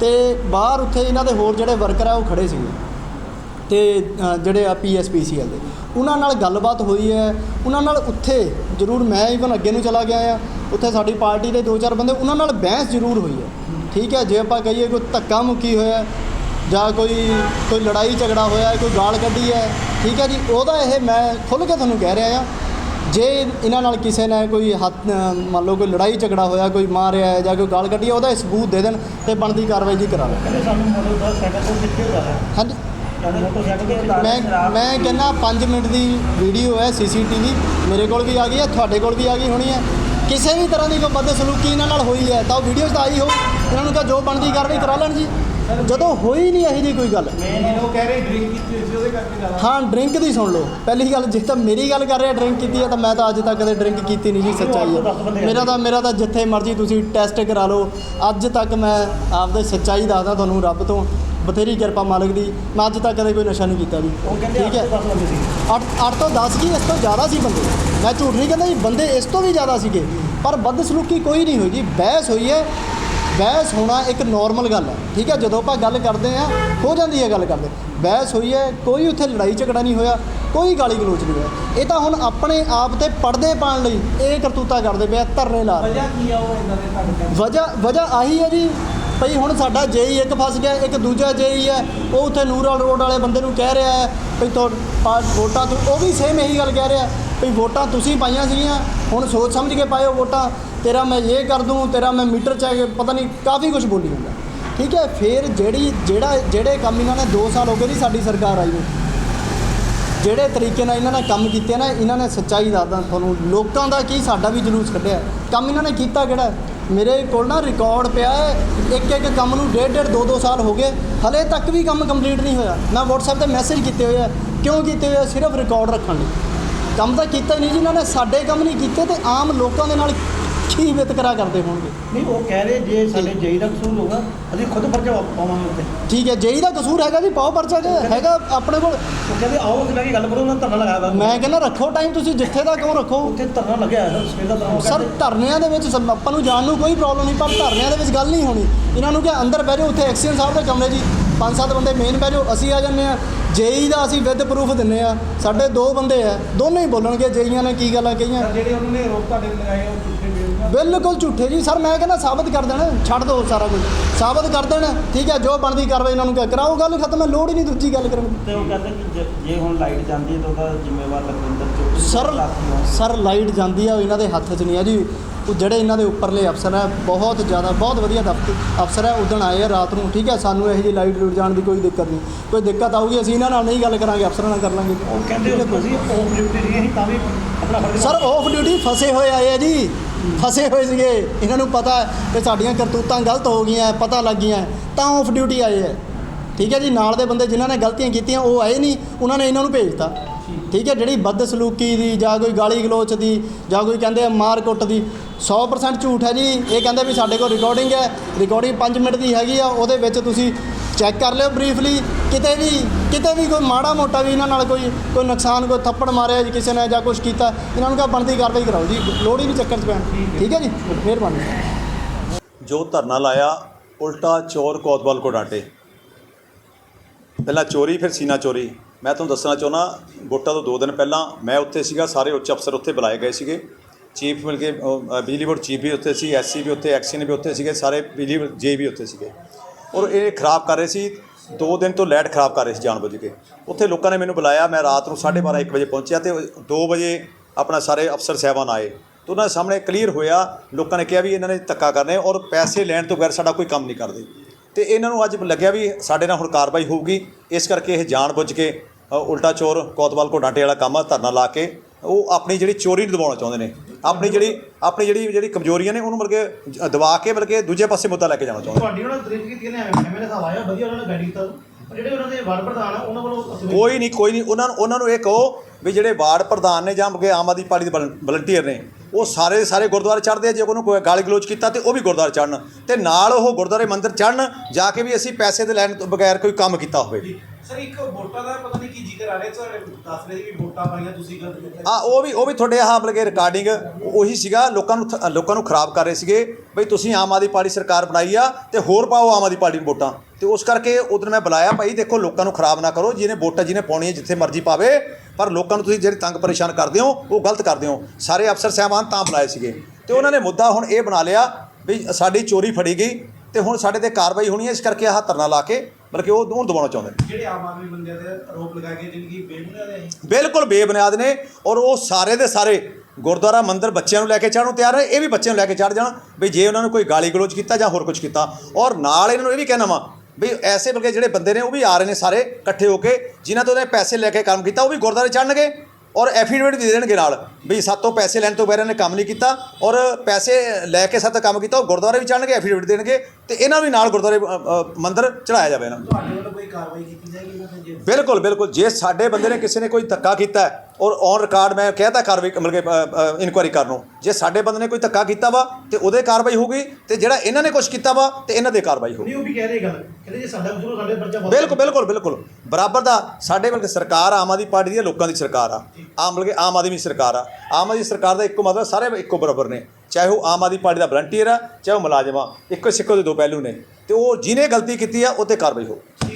ਤੇ ਬਾਹਰ ਉੱਥੇ ਇਹਨਾਂ ਦੇ ਹੋਰ ਜਿਹੜੇ ਵਰਕਰ ਆ, ਉਹ ਖੜੇ ਸੀਗੇ। ਤੇ ਜਿਹੜੇ ਆ ਪੀਐਸਪੀਸੀਐਲ ਦੇ। ਉਹਨਾਂ ਨਾਲ ਗੱਲਬਾਤ ਹੋਈ ਹੈ। ਉਹਨਾਂ ਨਾਲ ਉੱਥੇ ਜ਼ਰੂਰ ਮੈਂ ਇਵਨ ਅੱਗੇ ਨੂੰ ਚਲਾ ਗਿਆ ਆ ਉੱਥੇ ਸਾਡੀ ਪਾਰਟੀ ਦੇ ਦੋ ਚਾਰ ਬੰਦੇ, ਉਹਨਾਂ ਨਾਲ ਬਹਿਸ ਜ਼ਰੂਰ ਹੋਈ ਹੈ। ਠੀਕ ਹੈ ਜੇ ਆਪਾਂ ਕਹੀਏ ਕੋਈ ਧੱਕਾ ਮੁੱਕੀ ਹੋਇਆ ਜਾਂ ਕੋਈ ਕੋਈ ਲੜਾਈ ਝਗੜਾ ਹੋਇਆ ਕੋਈ ਗਾਲ ਕੱਢੀ ਹੈ ਠੀਕ ਹੈ ਜੀ ਉਹਦਾ ਇਹ ਮੈਂ ਖੁੱਲ੍ਹ ਕੇ ਤੁਹਾਨੂੰ ਕਹਿ ਰਿਹਾ ਆ ਜੇ ਇਹਨਾਂ ਨਾਲ ਕਿਸੇ ਨੇ ਕੋਈ ਹੱਥ ਮੰਨ ਲਓ ਕੋਈ ਲੜਾਈ ਝਗੜਾ ਹੋਇਆ ਕੋਈ ਮਾਰਿਆ ਹੈ ਜਾਂ ਕੋਈ ਗਾਲ ਕੱਢੀ ਹੈ ਉਹਦਾ ਸਬੂਤ ਦੇ ਦੇਣ ਤੇ ਬਣਦੀ ਕਾਰਵਾਈ ਜੀ ਕਰਾ ਲੈਣ ਸਾਨੂੰ ਮੋਡਲ ਦਾ ਸੈਟਅਪ ਉਹ ਕਿੱਥੇ ਦਾ ਹੈ? ਹਾਂਜੀ। ਮੈਂ ਮੈਂ ਕਹਿੰਦਾ 5 ਮਿੰਟ ਦੀ ਵੀਡੀਓ ਹੈ ਸੀਸੀਟੀਵੀ ਮੇਰੇ ਕੋਲ ਵੀ ਆ ਗਈ ਹੈ ਤੁਹਾਡੇ ਕੋਲ ਵੀ ਆ ਗਈ ਹੋਣੀ ਹੈ। ਕਿਸੇ ਵੀ ਤਰ੍ਹਾਂ ਦੀ ਕੋਈ ਬਦਸਲੂਕੀ ਇਹਨਾਂ ਨਾਲ ਹੋਈ ਹੈ ਤਾਂ ਉਹ ਵੀਡੀਓ 'ਚ ਤਾਂ ਆਈ ਹੋ ਇਹਨਾਂ ਨੂੰ ਕਹਾ ਜੋ ਬਣਦੀ ਕਾਰਵਾਈ ਕਰਾ ਲੈਣ ਜੀ। ਜਦੋਂ ਹੋਈ ਨਹੀਂ ਇਹੋ ਜਿਹੀ ਕੋਈ ਗੱਲ। ਉਹ ਕਹਿ ਰਹੇ ਡਰਿੰਕ ਕੀਤੀ ਹੋਈ ਸੀ ਉਹਦੇ ਕਰਕੇ ਜ਼ਿਆਦਾ। ਹਾਂ ਡਰਿੰਕ ਦੀ ਸੁਣ ਲਓ। ਪਹਿਲੀ ਗੱਲ ਜੇ ਤਾਂ ਮੇਰੀ ਗੱਲ ਕਰ ਰਿਹਾ ਡਰਿੰਕ ਕੀਤੀ ਹੈ ਤਾਂ ਮੈਂ ਤਾਂ ਅੱਜ ਤੱਕ ਕਦੇ ਡਰਿੰਕ ਕੀਤੀ ਨਹੀਂ ਜੀ ਸੱਚਾਈ ਹੈ। ਮੇਰਾ ਤਾਂ ਮੇਰਾ ਤਾਂ ਜਿੱਥੇ ਮਰਜ਼ੀ ਤੁਸੀਂ ਟੈਸਟ ਕਰਾ ਲਓ। ਅੱਜ ਤੱਕ ਮੈਂ ਆਪਦੇ ਸੱਚਾਈ ਦੱਸਦਾ ਤੁਹਾਨੂੰ ਰੱਬ ਤੋਂ। ਬਥੇਰੀ ਕਿਰਪਾ ਮਾਲਕ ਦੀ। ਮੈਂ ਅੱਜ ਤੱਕ ਕਦੇ ਕੋਈ ਨਸ਼ਾ ਨਹੀਂ ਕੀਤਾ ਜੀ। ਠੀਕ ਹੈ? 8 8 ਤੋਂ 10 ਕੀ ਇਸ ਤੋਂ ਜ਼ਿਆਦਾ ਸੀ ਬੰਦੇ। ਮੈਂ ਝੂਠ ਨਹੀਂ ਕਹਿੰਦਾ ਜੀ ਬੰਦੇ ਇਸ ਤੋਂ ਵੀ ਜ਼ਿਆਦਾ ਸੀਗੇ। ਪਰ ਬਦਸਲੂਕੀ ਕੋਈ ਨਹੀਂ ਹੋਈ ਜੀ। ਬਹਿਸ ਹੋਈ ਹੈ। ਬਹਿਸ ਹੋਣਾ ਇੱਕ ਨਾਰਮਲ ਗੱਲ ਹੈ ਠੀਕ ਹੈ? ਜਦੋਂ ਆਪਾਂ ਗੱਲ ਕਰਦੇ ਆ ਹੋ ਜਾਂਦੀ ਹੈ ਗੱਲ ਕਰਦੇ। ਬਹਿਸ ਹੋਈ ਹੈ ਕੋਈ ਉੱਥੇ ਲੜਾਈ ਝਗੜਾ ਨਹੀਂ ਹੋਇਆ ਕੋਈ ਗਾਲੀ ਗਲੋਚ ਨਹੀਂ ਹੋਇਆ। ਇਹ ਤਾਂ ਹੁਣ ਆਪਣੇ ਆਪ ਤੇ ਪਰਦੇ ਪਾਉਣ ਲਈ ਇਹ ਕਰਤੂਤਾ ਕਰਦੇ ਪਿਆ ਧਰਨੇ ਲਾ ਰਹੇ। ਵਜ੍ਹਾ ਕੀ ਆ ਉਹ ਇਦਾਂ ਦੇ ਤੁਹਾਡੇ ਕਹਿਣ ਦੀ? ਵਜ੍ਹਾ ਵਜ੍ਹਾ ਆਹੀ ਹੈ ਜੀ ਭਈ ਹੁਣ ਸਾਡਾ ਜੇਈ ਇੱਕ ਫਸ ਗਿਆ ਇੱਕ ਦੂਜਾ ਜੇਈ ਹੈ ਉਹ ਉੱਥੇ ਨੂਰਲ ਰੋਡ ਵਾਲੇ ਬੰਦੇ ਨੂੰ ਕਹਿ ਰਿਹਾ ਹੈ ਭਈ ਤੋਂ ਵੋਟਾਂ ਤੋਂ ਉਹ ਵੀ ਸੇਮ ਇਹੀ ਗੱਲ ਕਹਿ ਰਿਹਾ ਭਈ ਵੋਟਾਂ ਤੁਸੀਂ ਪਾਈਆਂ ਸੀਗੀਆਂ ਹੁਣ ਸੋਚ ਸਮਝ ਕੇ ਪਾਇਓ ਵੋਟਾਂ। ਤੇਰਾ ਮੈਂ ਇਹ ਕਰ ਦੂੰ, ਤੇਰਾ ਮੈਂ ਮੀਟਰ ਚੈੱਕ ਪਤਾ ਨਹੀਂ ਕਾਫੀ ਕੁਝ ਬੋਲੀ ਜਾਂਦਾ। ਠੀਕ ਹੈ, ਫਿਰ ਜਿਹੜੀ, ਜਿਹੜਾ, ਜਿਹੜੇ ਕੰਮ ਇਹਨਾਂ ਨੇ 2 ਸਾਲ ਹੋ ਗਏ ਜੀ ਸਾਡੀ ਸਰਕਾਰ ਆਈ ਨੂੰ, ਜਿਹੜੇ ਤਰੀਕੇ ਨਾਲ ਇਹਨਾਂ ਨੇ ਕੰਮ ਕੀਤੇ ਨਾ, ਇਹਨਾਂ ਨੇ ਸੱਚਾਈ ਦੱਸਦਾ ਤੁਹਾਨੂੰ, ਲੋਕਾਂ ਦਾ ਕੀ ਸਾਡਾ ਵੀ ਜਲੂਸ ਕੱਢਿਆ। ਕੰਮ ਇਹਨਾਂ ਨੇ ਕੀਤਾ ਕਿਹੜਾ? ਮੇਰੇ ਕੋਲ ਨਾ ਰਿਕਾਰਡ ਪਿਆ ਹੈ, ਇੱਕ ਇੱਕ ਕੰਮ ਨੂੰ ਡੇਢ ਡੇਢ, ਦੋ ਦੋ ਸਾਲ ਹੋ ਗਏ, ਹਲੇ ਤੱਕ ਵੀ ਕੰਮ ਕੰਪਲੀਟ ਨਹੀਂ ਹੋਇਆ। ਮੈਂ WhatsApp ਤੇ ਮੈਸੇਜ ਕੀਤੇ ਹੋਏ ਆ। ਕਿਉਂ ਕੀਤੇ ਹੋਏ ਆ? ਸਿਰਫ ਰਿਕਾਰਡ ਰੱਖਣ ਲਈ। ਕੰਮ ਤਾਂ ਕੀਤਾ ਹੀ ਨਹੀਂ ਜਿਨ੍ਹਾਂ ਨੇ, ਸਾਡੇ ਕੰਮ ਨਹੀਂ ਕੀਤੇ ਤੇ ਆਮ ਲੋਕਾਂ ਦੇ ਨਾਲ ਕੀ ਵਿਤਕਰਾ ਕਰਦੇ ਹੋਣਗੇ। ਨਹੀਂ ਉਹ ਕਹਿ ਰਹੇ ਜੇ ਸਾਡੇ ਜਈ ਦਾ ਕਸੂਰ ਹੋਗਾ ਅਸੀਂ ਖੁਦ ਪਰਚਾ ਪਾਵਾਂਗੇ ਉੱਤੇ ਠੀਕ ਹੈ ਜੇਈ ਦਾ ਕਸੂਰ ਹੈਗਾ ਜੀ ਪਾਓ ਪਰਚਾ ਜੇ ਹੈਗਾ ਆਪਣੇ ਕੋਲ? ਉਹ ਕਹਿੰਦੇ ਆਓ ਲੈ ਕੇ ਗੱਲ ਕਰੋ ਉਹਨਾਂ ਧਰਨਾ ਲਗਾਇਆ ਮੈਂ ਕਹਿੰਦਾ ਰੱਖੋ ਟਾਈਮ ਤੁਸੀਂ ਜਿੱਥੇ ਦਾ ਕਿਉਂ ਰੱਖੋ? ਉੱਥੇ ਧਰਨਾ ਲੱਗਿਆ ਹੈ ਸਵੇਰ ਦਾ ਧਰਨਾ ਸਰ ਧਰਨਿਆਂ ਦੇ ਵਿੱਚ ਆਪਾਂ ਨੂੰ ਜਾਣ ਨੂੰ ਕੋਈ ਪ੍ਰੋਬਲਮ ਨਹੀਂ ਪਰ ਧਰਨਿਆਂ ਦੇ ਵਿੱਚ ਗੱਲ ਨਹੀਂ ਹੋਣੀ। ਇਹਨਾਂ ਨੂੰ ਕਿ ਅੰਦਰ ਬਹਿ ਜਾਓ ਉੱਥੇ ਐਕਸੀਅਨ ਸਾਹਿਬ ਦੇ ਕਮਰੇ ਜੀ। ਪੰਜ ਸੱਤ ਬੰਦੇ ਮੇਨ ਬਹਿ ਜਾਓ ਅਸੀਂ ਆ ਜੰਨੇ ਆ ਜੇਈ ਦਾ ਅਸੀਂ ਵਿਦ ਪ੍ਰੂਫ ਦਿੰਨੇ ਆ ਸਾਡੇ ਦੋ ਬੰਦੇ ਆ ਦੋਨੇ ਹੀ ਬੋਲਣਗੇ ਜੇਈਆਂ ਨੇ ਕੀ ਗੱਲਾਂ ਕਹੀਆਂ। ਜਿਹੜੇ ਉਹਨਾਂ ਨੇ ਆਰੋਪ ਤੁਹਾਡੇ ਲਗਾਏ ਉਹ ਝੂਠੇ ਬਿਲਕੁਲ ਝੂਠੇ ਜੀ। ਸਰ ਮੈਂ ਕਹਿੰਦਾ ਸਾਬਤ ਕਰ ਦੇਣ ਛੱਡ ਦਿਓ ਸਾਰਾ ਕੁਝ। ਸਾਬਤ ਕਰ ਦੇਣ ਠੀਕ ਹੈ ਜੋ ਬਣਦੀ ਕਾਰਵਾਈ ਇਹਨਾਂ ਨੂੰ ਕਿਹਾ ਕਰਾਓ ਗੱਲ ਖਤਮ ਹੈ ਲੋੜ ਹੀ ਨਹੀਂ ਦੂਜੀ ਗੱਲ ਕਰਨ ਦੀ। ਤੇ ਉਹ ਕਹਿੰਦੇ ਕਿ ਜੇ- ਜੇ ਹੁਣ ਲਾਈਟ ਜਾਂਦੀ ਹੈ ਤਾਂ ਉਹਦਾ ਜ਼ਿੰਮੇਵਾਰ ਲਖਵਿੰਦਰ ਚੌਧਰੀ ਸਰ ਲਾਈਟ ਜਾਂਦੀ ਆ ਉਹ ਇਹਨਾਂ ਦੇ ਹੱਥ 'ਚ ਨਹੀਂ ਆ ਜੀ। ਉਹ ਜਿਹੜੇ ਇਹਨਾਂ ਦੇ ਉੱਪਰਲੇ ਅਫਸਰ ਹੈ ਬਹੁਤ ਜ਼ਿਆਦਾ ਬਹੁਤ ਵਧੀਆ ਦਫ਼ਤਰ ਅਫਸਰ ਹੈ ਉਦਣ ਆਏ ਆ ਰਾਤ ਨੂੰ ਠੀਕ ਹੈ ਸਾਨੂੰ ਇਹੋ ਜਿਹੀ ਲਾਈਟ ਲੁੱਟ ਜਾਣ ਦੀ ਕੋਈ ਦਿੱਕਤ ਨਹੀਂ। ਕੋਈ ਦਿੱਕਤ ਆਊਗੀ ਅਸੀਂ ਇਹਨਾਂ ਨਾਲ ਨਹੀਂ ਗੱਲ ਕਰਾਂਗੇ ਅਫਸਰਾਂ ਨਾਲ ਕਰ ਲਾਂਗੇ। ਉਹ ਕਹਿੰਦੇ ਅਸੀਂ ਆਫ ਡਿਊਟੀ ਰਹੀ ਅਸੀਂ ਤਾਂ ਵੀ ਆਪਣਾ ਫਰਜ਼ ਸਰ ਆਫ ਡਿਊਟੀ ਫਸੇ ਹੋਏ ਆਏ ਆ ਜੀ। ਫਸੇ ਹੋਏ ਸੀਗੇ। ਇਹਨਾਂ ਨੂੰ ਪਤਾ ਹੈ ਕਿ ਸਾਡੀਆਂ ਕਰਤੂਤਾਂ ਗਲਤ ਹੋ ਗਈਆਂ ਪਤਾ ਲੱਗ ਗਈਆਂ ਤਾਂ ਆਫ ਡਿਊਟੀ ਆਏ ਆ। ਠੀਕ ਹੈ ਜੀ? ਨਾਲ ਦੇ ਬੰਦੇ ਜਿਨ੍ਹਾਂ ਨੇ ਗਲਤੀਆਂ ਕੀਤੀਆਂ ਉਹ ਆਏ ਨਹੀਂ ਉਹਨਾਂ ਨੇ ਇਹਨਾਂ ਨੂੰ ਭੇਜਤਾ ਠੀਕ ਹੈ, ਜਿਹੜੀ ਬਦਸਲੂਕੀ ਦੀ ਜਾਂ ਕੋਈ ਗਾਲੀ ਗਲੋਚ ਦੀ ਜਾਂ ਕੋਈ ਕਹਿੰਦੇ ਆ ਮਾਰ ਕੁੱਟ ਦੀ 100% ਝੂਠ ਹੈ ਜੀ। ਇਹ ਕਹਿੰਦੇ ਵੀ ਸਾਡੇ ਕੋਲ ਰਿਕਾਰਡਿੰਗ ਹੈ ਰਿਕਾਰਡਿੰਗ 5 ਮਿੰਟ ਦੀ ਹੈਗੀ ਆ, ਉਹਦੇ ਵਿੱਚ ਤੁਸੀਂ ਚੈੱਕ ਕਰ ਲਿਓ ਬਰੀਫਲੀ ਕਿਤੇ ਵੀ ਕਿਤੇ ਵੀ ਕੋਈ ਮਾੜਾ ਮੋਟਾ ਵੀ ਇਹਨਾਂ ਨਾਲ ਕੋਈ ਕੋਈ ਨੁਕਸਾਨ, ਕੋਈ ਥੱਪੜ ਮਾਰਿਆ ਜੀ ਕਿਸੇ ਨੇ ਜਾਂ ਕੁਝ ਕੀਤਾ, ਇਹਨਾਂ ਨੂੰ ਕਹਾ ਬਣਦੀ ਕਾਰਵਾਈ ਕਰਾਓ ਜੀ, ਲੋੜ ਹੀ ਨਹੀਂ ਚੱਕਰ 'ਚ ਪੈਣ ਠੀਕ ਹੈ ਜੀ? ਮਿਹਰਬਾਨੀ। ਜੋ ਧਰਨਾ ਲਾਇਆ, ਉਲਟਾ ਚੋਰ ਕੋਤਵਾਲ ਕੋ ਡਾਂਟੇ ਪਹਿਲਾਂ ਚੋਰੀ, ਫਿਰ ਸੀਨਾ ਚੋਰੀ। ਮੈਂ ਤੁਹਾਨੂੰ ਦੱਸਣਾ ਚਾਹੁੰਦਾ, ਵੋਟਾਂ ਤੋਂ 2 ਦਿਨ ਪਹਿਲਾਂ ਮੈਂ ਉੱਥੇ ਸੀਗਾ, ਸਾਰੇ ਉੱਚ ਅਫਸਰ ਉੱਥੇ ਬੁਲਾਏ ਗਏ ਸੀਗੇ। ਚੀਫ ਮਿਲ ਕੇ ਬਿਜਲੀ ਬੋਰਡ ਚੀਫ ਵੀ ਉੱਥੇ ਸੀ, ਐਸਸੀ ਵੀ ਉੱਥੇ ਐਕਸੀਨ ਵੀ ਉੱਥੇ ਸੀਗੇ, ਸਾਰੇ ਬਿਜਲੀ ਜੇ ਵੀ ਉੱਥੇ ਸੀਗੇ। ਔਰ ਇਹ ਖਰਾਬ ਕਰ ਰਹੇ ਸੀ 2 ਦਿਨ ਤੋਂ ਲਾਈਟ ਖਰਾਬ ਕਰ ਰਹੇ ਸੀ ਜਾਣਬੁੱਝ ਕੇ। ਉੱਥੇ ਲੋਕਾਂ ਨੇ ਮੈਨੂੰ ਬੁਲਾਇਆ, ਮੈਂ ਰਾਤ ਨੂੰ 12:30 1 ਵਜੇ ਪਹੁੰਚਿਆ ਤੇ 2 ਵਜੇ ਆਪਣਾ ਸਾਰੇ ਅਫਸਰ ਸਾਹਿਬਾਨ ਆਏ। ਤੇ ਉਹਨਾਂ ਦੇ ਸਾਹਮਣੇ ਕਲੀਅਰ ਹੋਇਆ, ਲੋਕਾਂ ਨੇ ਕਿਹਾ ਵੀ ਇਹਨਾਂ ਨੇ ਧੱਕਾ ਕਰਨੇ ਔਰ ਪੈਸੇ ਲੈਣ ਤੋਂ ਬਗੈਰ ਸਾਡਾ ਕੋਈ ਕੰਮ ਨਹੀਂ ਕਰਦੇ। ਤੇ ਇਹਨਾਂ ਨੂੰ ਅੱਜ ਲੱਗਿਆ ਵੀ ਸਾਡੇ ਨਾਲ ਹੁਣ ਕਾਰਵਾਈ ਹੋਊਗੀ, ਇਸ ਕਰਕੇ ਇਹ ਜਾਣਬੁੱਝ ਕੇ ਉਲਟਾ ਚੋਰ ਕੋਤਵਾਲ ਕੋ ਡਾਂਟੇ ਵਾਲਾ ਕੰਮ ਆ ਧਰਨਾ ਲਾ ਕੇ ਉਹ ਆਪਣੀ ਜਿਹੜੀ ਚੋਰੀ ਨੂੰ ਦਬਾਉਣਾ ਚਾਹੁੰਦੇ ਨੇ। ਆਪਣੀ ਜਿਹੜੀ ਆਪਣੀ ਜਿਹੜੀ ਜਿਹੜੀ ਕਮਜ਼ੋਰੀਆਂ ਨੇ ਉਹਨੂੰ ਮਤਲਬ ਦਬਾ ਕੇ ਬਲਕਿ ਦੂਜੇ ਪਾਸੇ ਮੁੱਦਾ ਲੈ ਕੇ ਜਾਣਾ ਚਾਹੁੰਦੇ ਤੁਹਾਡੀ ਉਹਨਾਂ ਨੇ ਤਾਰੀਫ ਕੀਤੀ ਨੇ ਐਮਐਲਏ ਸਾਹਿਬ ਆਇਆ ਵਧੀਆ ਉਹਨਾਂ ਨੇ ਗਾਈਡ ਕੀਤਾ ਜਿਹੜੇ ਉਹਨਾਂ ਦੇ ਵਾਰਡ ਪ੍ਰਧਾਨ ਆ ਉਹਨਾਂ ਵੱਲੋਂ ਕੋਈ ਨਹੀਂ ਕੋਈ ਨਹੀਂ ਉਹਨਾਂ ਨੂੰ ਉਹਨਾਂ ਨੂੰ ਇਹ ਕਹੋ ਵੀ ਜਿਹੜੇ ਵਾਰਡ ਪ੍ਰਧਾਨ ਨੇ ਜਾਂ ਅੱਗੇ ਆਮ ਆਦਮੀ ਪਾਰਟੀ ਦੇ ਵਲੰਟੀਅਰ ਨੇ ਉਹ ਸਾਰੇ ਸਾਰੇ ਗੁਰਦੁਆਰੇ ਚੜ੍ਹਦੇ ਆ ਜੇ ਉਹਨੂੰ ਕੋਈ ਗਾਲੀ ਗਲੋਚ ਕੀਤਾ ਤੇ ਉਹ ਵੀ ਗੁਰਦੁਆਰੇ ਚੜ੍ਹਨ। ਤੇ ਨਾਲ ਉਹ ਗੁਰਦੁਆਰੇ ਮੰਦਿਰ ਚੜ੍ਹਨ ਜਾ ਕੇ ਵੀ ਅਸੀਂ ਪੈਸੇ ਦੇ ਲੈਣ ਤੋਂ ਬਗੈਰ ਕੋਈ ਕੰਮ ਕੀਤਾ ਹੋਵੇ। ਸਰ, ਇੱਕ ਵੋਟਾਂ ਦਾ ਪਤਾ ਨਹੀਂ ਕੀ ਜ਼ਿਕਰ ਆ ਰਿਹਾ ਸਰ, ਦੱਸ ਰਹੇ ਸੀ ਵੀ ਵੋਟਾਂ ਪਾਈਆਂ, ਤੁਸੀਂ ਗਲਤ ਆ, ਉਹ ਵੀ ਉਹ ਵੀ ਤੁਹਾਡੇ ਆਹ ਮਤਲਬ ਕਿ ਰਿਕਾਰਡਿੰਗ ਉਹੀ ਸੀਗਾ, ਲੋਕਾਂ ਨੂੰ ਥ- ਲੋਕਾਂ ਨੂੰ ਖਰਾਬ ਕਰ ਰਹੇ ਸੀਗੇ, ਬਈ ਤੁਸੀਂ ਆਮ ਆਦਮੀ ਪਾਰਟੀ ਸਰਕਾਰ ਬਣਾਈ ਆ, ਤੇ ਹੋਰ ਪਾਓ ਆਮ ਆਦਮੀ ਪਾਰਟੀ ਨੂੰ ਵੋਟਾਂ। ਤੇ ਉਸ ਕਰਕੇ ਉਦੋਂ ਮੈਂ ਬੁਲਾਇਆ, ਭਾਈ ਦੇਖੋ, ਲੋਕਾਂ ਨੂੰ ਖਰਾਬ ਨਾ ਕਰੋ, ਜਿਹਨੇ ਵੋਟਾਂ ਜਿਹਨੇ ਪਾਉਣੀ ਹੈ ਜਿੱਥੇ ਮਰਜ਼ੀ ਪਾਵੇ, ਪਰ ਲੋਕਾਂ ਨੂੰ ਤੁਸੀਂ ਜਿਹੜੇ ਤੰਗ ਪਰੇਸ਼ਾਨ ਕਰਦੇ ਹੋ, ਉਹ ਗਲਤ ਕਰਦੇ ਹੋ। ਸਾਰੇ ਅਫਸਰ ਸਾਹਿਬਾਨ ਤਾਂ ਬੁਲਾਏ ਸੀਗੇ। ਤੇ ਉਹਨਾਂ ਨੇ ਮੁੱਦਾ ਹੁਣ ਇਹ ਬਣਾ ਲਿਆ ਵੀ ਸਾਡੀ ਚੋਰੀ ਫੜੀ ਗਈ, ਤੇ ਹੁਣ ਸਾਡੇ ਤੇ ਕਾਰਵਾਈ ਹੋਣੀ ਹੈ, ਇਸ ਕਰਕੇ ਆਹ ਧਰਨਾ ਲਾ ਕੇ ਬਲਕਿ ਉਹ ਉਹਨੂੰ ਦਬਾਉਣਾ ਚਾਹੁੰਦੇ ਨੇ। ਜਿਹੜੇ ਆਮ ਆਦਮੀ ਬੰਦਿਆਂ ਤੇ ਆਰੋਪ ਲਗਾਏ ਗਏ ਜਿਨਕੀ ਬੇਬੁਨਿਆਦ ਹੈ ਬਿਲਕੁਲ ਬੇਬੁਨਿਆਦ ਨੇ ਔਰ ਉਹ ਸਾਰੇ ਦੇ ਸਾਰੇ ਗੁਰਦੁਆਰਾ ਮੰਦਿਰ ਬੱਚਿਆਂ ਨੂੰ ਲੈ ਕੇ ਚੜ੍ਹਨ ਨੂੰ ਤਿਆਰ ਹੈ ਇਹ ਵੀ ਬੱਚਿਆਂ ਨੂੰ ਲੈ ਕੇ ਚੜ੍ਹ ਜਾਣ ਵੀ ਜੇ ਉਹਨਾਂ ਨੂੰ ਕੋਈ ਗਾਲੀ ਗਲੋਚ ਕੀਤਾ ਜਾਂ ਹੋਰ ਕੁਝ ਕੀਤਾ। ਔਰ ਨਾਲ ਇਹਨਾਂ ਨੂੰ ਇਹ ਵੀ ਕਹਿਣਾ ਵਾ ਵੀ ਐਸੇ ਬਲਕਿ ਜਿਹੜੇ ਬੰਦੇ ਨੇ ਉਹ ਵੀ ਆ ਰਹੇ ਨੇ ਸਾਰੇ ਇਕੱਠੇ ਹੋ ਕੇ ਜਿਨ੍ਹਾਂ ਤੋਂ ਉਹਨੇ ਪੈਸੇ ਲੈ ਕੇ ਕੰਮ ਕੀਤਾ ਉਹ ਵੀ ਗੁਰਦੁਆਰੇ ਚੜਨਗੇ ਔਰ ਐਫੀਡੇਵਿਟ ਵੀ ਦੇ ਦੇਣਗੇ ਨਾਲ ਵੀ ਸਾਤੋਂ ਪੈਸੇ ਲੈਣ ਤੋਂ ਬਗੈਰ ਇਹਨੇ ਕੰਮ ਨਹੀਂ ਕੀਤਾ ਔਰ ਪੈਸੇ ਲੈ ਕੇ ਸਾਤੋਂ ਕੰਮ ਕੀਤਾ ਉਹ ਗੁਰਦੁਆਰੇ ਵੀ ਚੜਨਗੇ ਐਫੀਡੇਵਿਟ ਦੇਣਗੇ ਤੇ ਇਹਨਾਂ ਵੀ ਨਾਲ ਗੁਰਦੁਆਰੇ ਮੰਦਿਰ ਚੜਾਇਆ ਜਾਵੇ ਇਹਨਾਂ ਨੂੰ। ਤੁਹਾਡੇ ਵੱਲੋਂ ਕੋਈ ਕਾਰਵਾਈ ਕੀਤੀ ਜਾਏਗੀ ਇਹਨਾਂ ਤੇ ਜੇ ਬਿਲਕੁਲ ਬਿਲਕੁਲ ਜੇ ਸਾਡੇ ਬੰਦੇ ਨੇ ਕਿਸੇ ਨੇ ਕੋਈ ਧੱਕਾ ਕੀਤਾ ਔਰ ਔਨ ਰਿਕਾਰਡ ਮੈਂ ਕਹਿਤਾ ਕਾਰਵਾਈ ਮਤਲਬ ਕਿ ਇਨਕੁਆਇਰੀ ਕਰਨ ਨੂੰ। ਜੇ ਸਾਡੇ ਬੰਦੇ ਨੇ ਕੋਈ ਧੱਕਾ ਕੀਤਾ ਵਾ ਤੇ ਉਹਦੇ ਕਾਰਵਾਈ ਹੋਊਗੀ ਤੇ ਜਿਹੜਾ ਇਹਨਾਂ ਨੇ ਕੁਝ ਕੀਤਾ ਵਾ ਤੇ ਇਹਨਾਂ ਦੇ ਕਾਰਵਾਈ ਹੋਊਗੀ। ਨਹੀਂ ਉਹ ਵੀ ਕਹਿ ਰਹੇ ਗੱਲ। ਕਹਿੰਦੇ ਜੇ ਸਾਡਾ ਕਸੂਰ ਸਾਡੇ ਪਰਚਾ ਬਿਲਕੁਲ ਬਿਲਕੁਲ ਬਿਲਕੁਲ। ਬਰਾਬਰ ਦਾ ਸਾਡੇ ਬਲਕਿ ਸਰਕਾਰ ਆਮ ਆਦਮੀ ਪਾਰਟੀ ਦੀ ਲੋਕਾਂ ਦੀ ਸਰਕਾਰ ਆ। ਆਮ ਬਲਕਿ ਆਮ ਆਦਮੀ ਸਰਕਾਰ ਆ। ਆਮ ਆਦਮੀ ਸਰਕਾਰ ਦਾ ਇੱਕੋ ਮਤਲਬ ਸਾਰੇ ਇੱਕੋ ਬਰਾਬਰ ਨੇ। ਚਾਹੇ ਉਹ ਆਮ ਆਦਮੀ ਪਾਰਟੀ ਦਾ ਵਲੰਟੀਅਰ ਆ ਚਾਹੇ ਉਹ ਮੁਲਾਜ਼ਮ ਆ। ਇੱਕੋ ਸਿੱਕੋ ਦੇ ਦੋ ਪਹਿਲੂ ਨੇ। ਤੇ ਉਹ ਜਿਹਨੇ ਗਲਤੀ ਕੀਤੀ ਆ ਉਹ ਤੇ ਕਾਰਵਾਈ ਹੋ